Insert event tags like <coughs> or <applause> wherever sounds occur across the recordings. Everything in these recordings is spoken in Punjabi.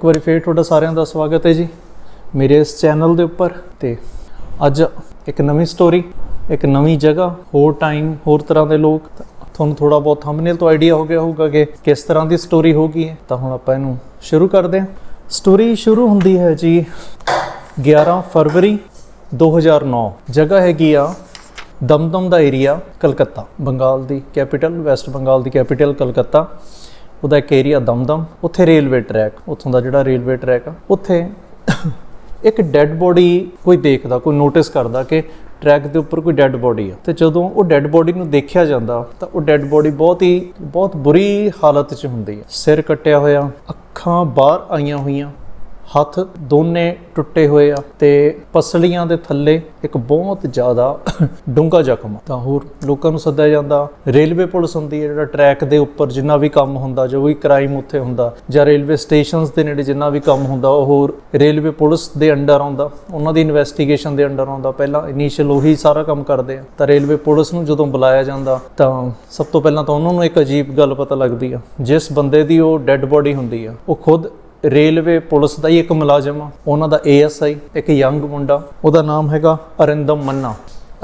ਇੱਕ ਵਾਰੀ ਫੇਰ ਤੁਹਾਡਾ ਸਾਰਿਆਂ ਦਾ ਸਵਾਗਤ ਹੈ ਜੀ ਮੇਰੇ ਇਸ ਚੈਨਲ ਦੇ ਉੱਪਰ ਤੇ ਅੱਜ ਇੱਕ ਨਵੀਂ ਸਟੋਰੀ ਇੱਕ ਨਵੀਂ ਜਗ੍ਹਾ, ਹੋਰ ਟਾਈਮ ਹੋਰ ਤਰ੍ਹਾਂ ਦੇ ਲੋਕ। ਤੁਹਾਨੂੰ ਥੋੜਾ ਬਹੁਤ ਥੰਬਨੇਲ ਤੋਂ ਆਈਡੀਆ ਹੋ ਗਿਆ ਹੋਊਗਾ ਕਿ ਕਿਸ ਤਰ੍ਹਾਂ ਦੀ ਸਟੋਰੀ ਹੋਗੀ ਹੈ। ਤਾਂ ਹੁਣ ਆਪਾਂ ਇਹਨੂੰ ਸ਼ੁਰੂ ਕਰਦੇ ਹਾਂ। ਸਟੋਰੀ ਸ਼ੁਰੂ ਹੁੰਦੀ ਹੈ ਜੀ 11 ਫਰਵਰੀ 2009 ਜਗ੍ਹਾ ਹੈਗੀ ਆ ਦਮਦਮ ਦਾ ਏਰੀਆ ਕਲਕੱਤਾ, ਬੰਗਾਲ ਦੀ ਕੈਪੀਟਲ ਵੈਸਟ ਬੰਗਾਲ ਦੀ ਕੈਪੀਟਲ ਕਲਕੱਤਾ। ਉਹਦਾ ਇੱਕ ਏਰੀਆ ਦਮਦਮ, ਉੱਥੇ ਰੇਲਵੇ ਟਰੈਕ ਉੱਥੋਂ ਦਾ ਜਿਹੜਾ ਰੇਲਵੇ ਟਰੈਕ ਆ, ਉੱਥੇ ਇੱਕ ਡੈੱਡ ਬੋਡੀ ਕੋਈ ਦੇਖਦਾ, ਕੋਈ ਨੋਟਿਸ ਕਰਦਾ ਕਿ ਟਰੈਕ ਦੇ ਉੱਪਰ ਕੋਈ ਡੈੱਡ ਬੋਡੀ ਆ। ਤੇ ਜਦੋਂ ਉਹ ਡੈੱਡ ਬੋਡੀ ਨੂੰ ਦੇਖਿਆ ਜਾਂਦਾ, ਤਾਂ ਉਹ ਡੈੱਡ ਬੋਡੀ ਬਹੁਤ ਹੀ, ਬਹੁਤ ਬੁਰੀ ਹਾਲਤ 'ਚ ਹੁੰਦੀ ਹੈ ਸਿਰ ਕੱਟਿਆ ਹੋਇਆ, ਅੱਖਾਂ ਬਾਹਰ ਆਈਆਂ ਹੋਈਆਂ ਹੱਥ ਦੋਨੇ ਟੁੱਟੇ ਹੋਏ ਆ ਤੇ ਪਸਲੀਆਂ ਦੇ ਥੱਲੇ ਇੱਕ ਬਹੁਤ ਜ਼ਿਆਦਾ ਡੂੰਘਾ ਜ਼ਖਮ ਆ। ਤਾਂ ਹੋਰ ਲੋਕਾਂ ਨੂੰ ਸੱਦਿਆ ਜਾਂਦਾ, ਰੇਲਵੇ ਪੁਲਿਸ ਹੁੰਦੀ ਹੈ ਜਿਹੜਾ ਟਰੈਕ ਦੇ ਉੱਪਰ ਜਿੰਨਾ ਵੀ ਕੰਮ ਹੁੰਦਾ, ਜੋ ਵੀ ਕ੍ਰਾਈਮ ਉੱਥੇ ਹੁੰਦਾ, ਜਾਂ ਰੇਲਵੇ ਸਟੇਸ਼ਨਸ ਦੇ ਨੇੜੇ ਜਿੰਨਾ ਵੀ ਕੰਮ ਹੁੰਦਾ, ਉਹ ਹੋਰ ਰੇਲਵੇ ਪੁਲਿਸ ਦੇ ਅੰਡਰ ਆਉਂਦਾ, ਉਹਨਾਂ ਦੀ ਇਨਵੈਸਟੀਗੇਸ਼ਨ ਦੇ ਅੰਡਰ ਆਉਂਦਾ। ਪਹਿਲਾਂ ਇਨੀਸ਼ੀਅਲ ਉਹੀ ਸਾਰਾ ਕੰਮ ਕਰਦੇ ਆ। ਤਾਂ ਰੇਲਵੇ ਪੁਲਿਸ ਨੂੰ ਜਦੋਂ ਬੁਲਾਇਆ ਜਾਂਦਾ, ਤਾਂ ਸਭ ਤੋਂ ਪਹਿਲਾਂ ਤਾਂ ਉਹਨਾਂ ਨੂੰ ਇੱਕ ਅਜੀਬ ਗੱਲ ਪਤਾ ਲੱਗਦੀ ਆ। ਜਿਸ ਬੰਦੇ ਦੀ ਉਹ ਡੈੱਡ ਬੋਡੀ ਹੁੰਦੀ ਆ, ਉਹ ਖੁਦ ਰੇਲਵੇ ਪੁਲਿਸ ਦਾ ਹੀ ਇੱਕ ਮੁਲਾਜ਼ਮ ਆ, ਉਹਨਾਂ ਦਾ ਏਐਸਆਈ, ਇੱਕ ਯੰਗ ਮੁੰਡਾ, ਉਹਦਾ ਨਾਮ ਹੈਗਾ ਅਰਿੰਦਮ ਮੰਨਾ।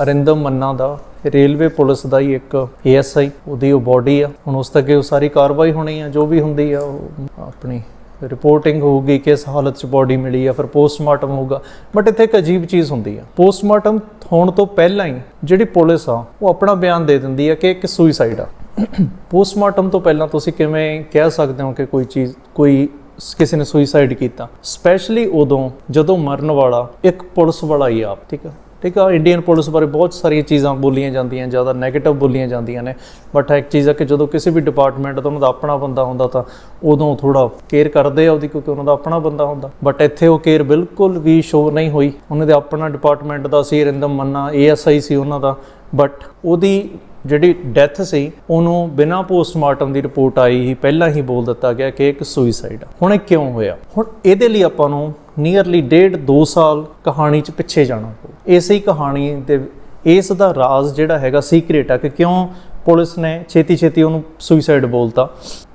ਅਰਿੰਦਮ ਮੰਨਾ ਦਾ ਰੇਲਵੇ ਪੁਲਿਸ ਦਾ ਹੀ ਇੱਕ ਏਐਸਆਈ, ਉਹਦੀ ਉਹ ਬਾਡੀ ਆ। ਹੁਣ ਉਸ ਤੱਕ ਉਹ ਸਾਰੀ ਕਾਰਵਾਈ ਹੋਣੀ ਆ, ਜੋ ਵੀ ਹੁੰਦੀ ਆ, ਉਹ ਆਪਣੀ ਰਿਪੋਰਟਿੰਗ ਹੋਊਗੀ, ਕਿਸ ਹਾਲਤ 'ਚ ਬਾਡੀ ਮਿਲੀ ਆ, ਫਿਰ ਪੋਸਟਮਾਰਟਮ ਹੋਊਗਾ। ਬਟ ਇੱਥੇ ਇੱਕ ਅਜੀਬ ਚੀਜ਼ ਹੁੰਦੀ ਆ। ਪੋਸਟਮਾਰਟਮ ਹੋਣ ਤੋਂ ਪਹਿਲਾਂ ਹੀ ਜਿਹੜੀ ਪੁਲਿਸ ਆ, ਉਹ ਆਪਣਾ ਬਿਆਨ ਦੇ ਦਿੰਦੀ ਆ ਕਿ ਇੱਕ ਸੁਸਾਈਡ ਆ। <coughs> ਪੋਸਟਮਾਰਟਮ ਤੋਂ ਪਹਿਲਾਂ ਤੁਸੀਂ ਕਿਵੇਂ ਕਹਿ ਸਕਦੇ ਹੋ ਕਿ ਕੋਈ ਚੀਜ਼, ਕੋਈ ਕਿਸੇ ਨੇ ਸੁਸਾਈਡ ਕੀਤਾ। ਸਪੈਸ਼ਲੀ ਉਦੋਂ ਜਦੋਂ ਮਰਨ ਵਾਲਾ ਇੱਕ ਪੁਲਿਸ ਵਾਲਾ ਹੀ ਆਪ, ਠੀਕ ਆ? ਠੀਕ ਆ ਇੰਡੀਅਨ ਪੁਲਿਸ ਬਾਰੇ ਬਹੁਤ ਸਾਰੀਆਂ ਚੀਜ਼ਾਂ ਬੋਲੀਆਂ ਜਾਂਦੀਆਂ, ਜ਼ਿਆਦਾ ਨੈਗੇਟਿਵ ਬੋਲੀਆਂ ਜਾਂਦੀਆਂ ਨੇ। ਬਟ ਇੱਕ ਚੀਜ਼ ਹੈ ਕਿ ਜਦੋਂ ਕਿਸੇ ਵੀ ਡਿਪਾਰਟਮੈਂਟ ਦਾ ਉਹਨਾਂ ਦਾ ਆਪਣਾ ਬੰਦਾ ਹੁੰਦਾ ਤਾਂ ਉਦੋਂ ਥੋੜਾ ਕੇਅਰ ਕਰਦੇ ਆ ਉਹਦੀ, ਕਿਉਂਕਿ ਉਹਨਾਂ ਦਾ ਆਪਣਾ ਬੰਦਾ ਹੁੰਦਾ। ਬਟ ਇੱਥੇ ਉਹ ਕੇਅਰ ਬਿਲਕੁਲ ਵੀ ਸ਼ੋਅ ਨਹੀਂ ਹੋਈ। ਉਹਨਾਂ ਦੇ ਆਪਣਾ ਡਿਪਾਰਟਮੈਂਟ ਦਾ ਸੀ ਰਿੰਦਮ ਮੰਨਾ ਏਐਸਆਈ ਸੀ ਉਹਨਾਂ ਦਾ। ਬਟ ਉਹਦੀ ਜਿਹੜੀ ਡੈਥ ਸੀ, ਉਹਨੂੰ ਬਿਨਾਂ ਪੋਸਟਮਾਰਟਮ ਦੀ ਰਿਪੋਰਟ ਆਈ ਹੀ ਪਹਿਲਾਂ ਹੀ ਬੋਲ ਦਿੱਤਾ ਗਿਆ ਕਿ ਇੱਕ ਸੁਸਾਈਡ ਆ। ਹੁਣ ਇਹ ਕਿਉਂ ਹੋਇਆ? ਹੁਣ ਇਹਦੇ ਲਈ ਆਪਾਂ ਨੂੰ ਨੀਅਰਲੀ ਡੇਢ 2 ਸਾਲ ਕਹਾਣੀ 'ਚ ਪਿੱਛੇ ਜਾਣਾ ਪਊ। ਇਸੇ ਹੀ ਕਹਾਣੀ ਦੇ, ਇਸ ਦਾ ਰਾਜ਼ ਜਿਹੜਾ ਹੈਗਾ ਸੀਕ੍ਰੀਟ ਆ ਕਿ ਕਿਉਂ ਪੁਲਿਸ ਨੇ ਛੇਤੀ ਛੇਤੀ ਉਹਨੂੰ ਸੁਸਾਈਡ ਬੋਲਤਾ।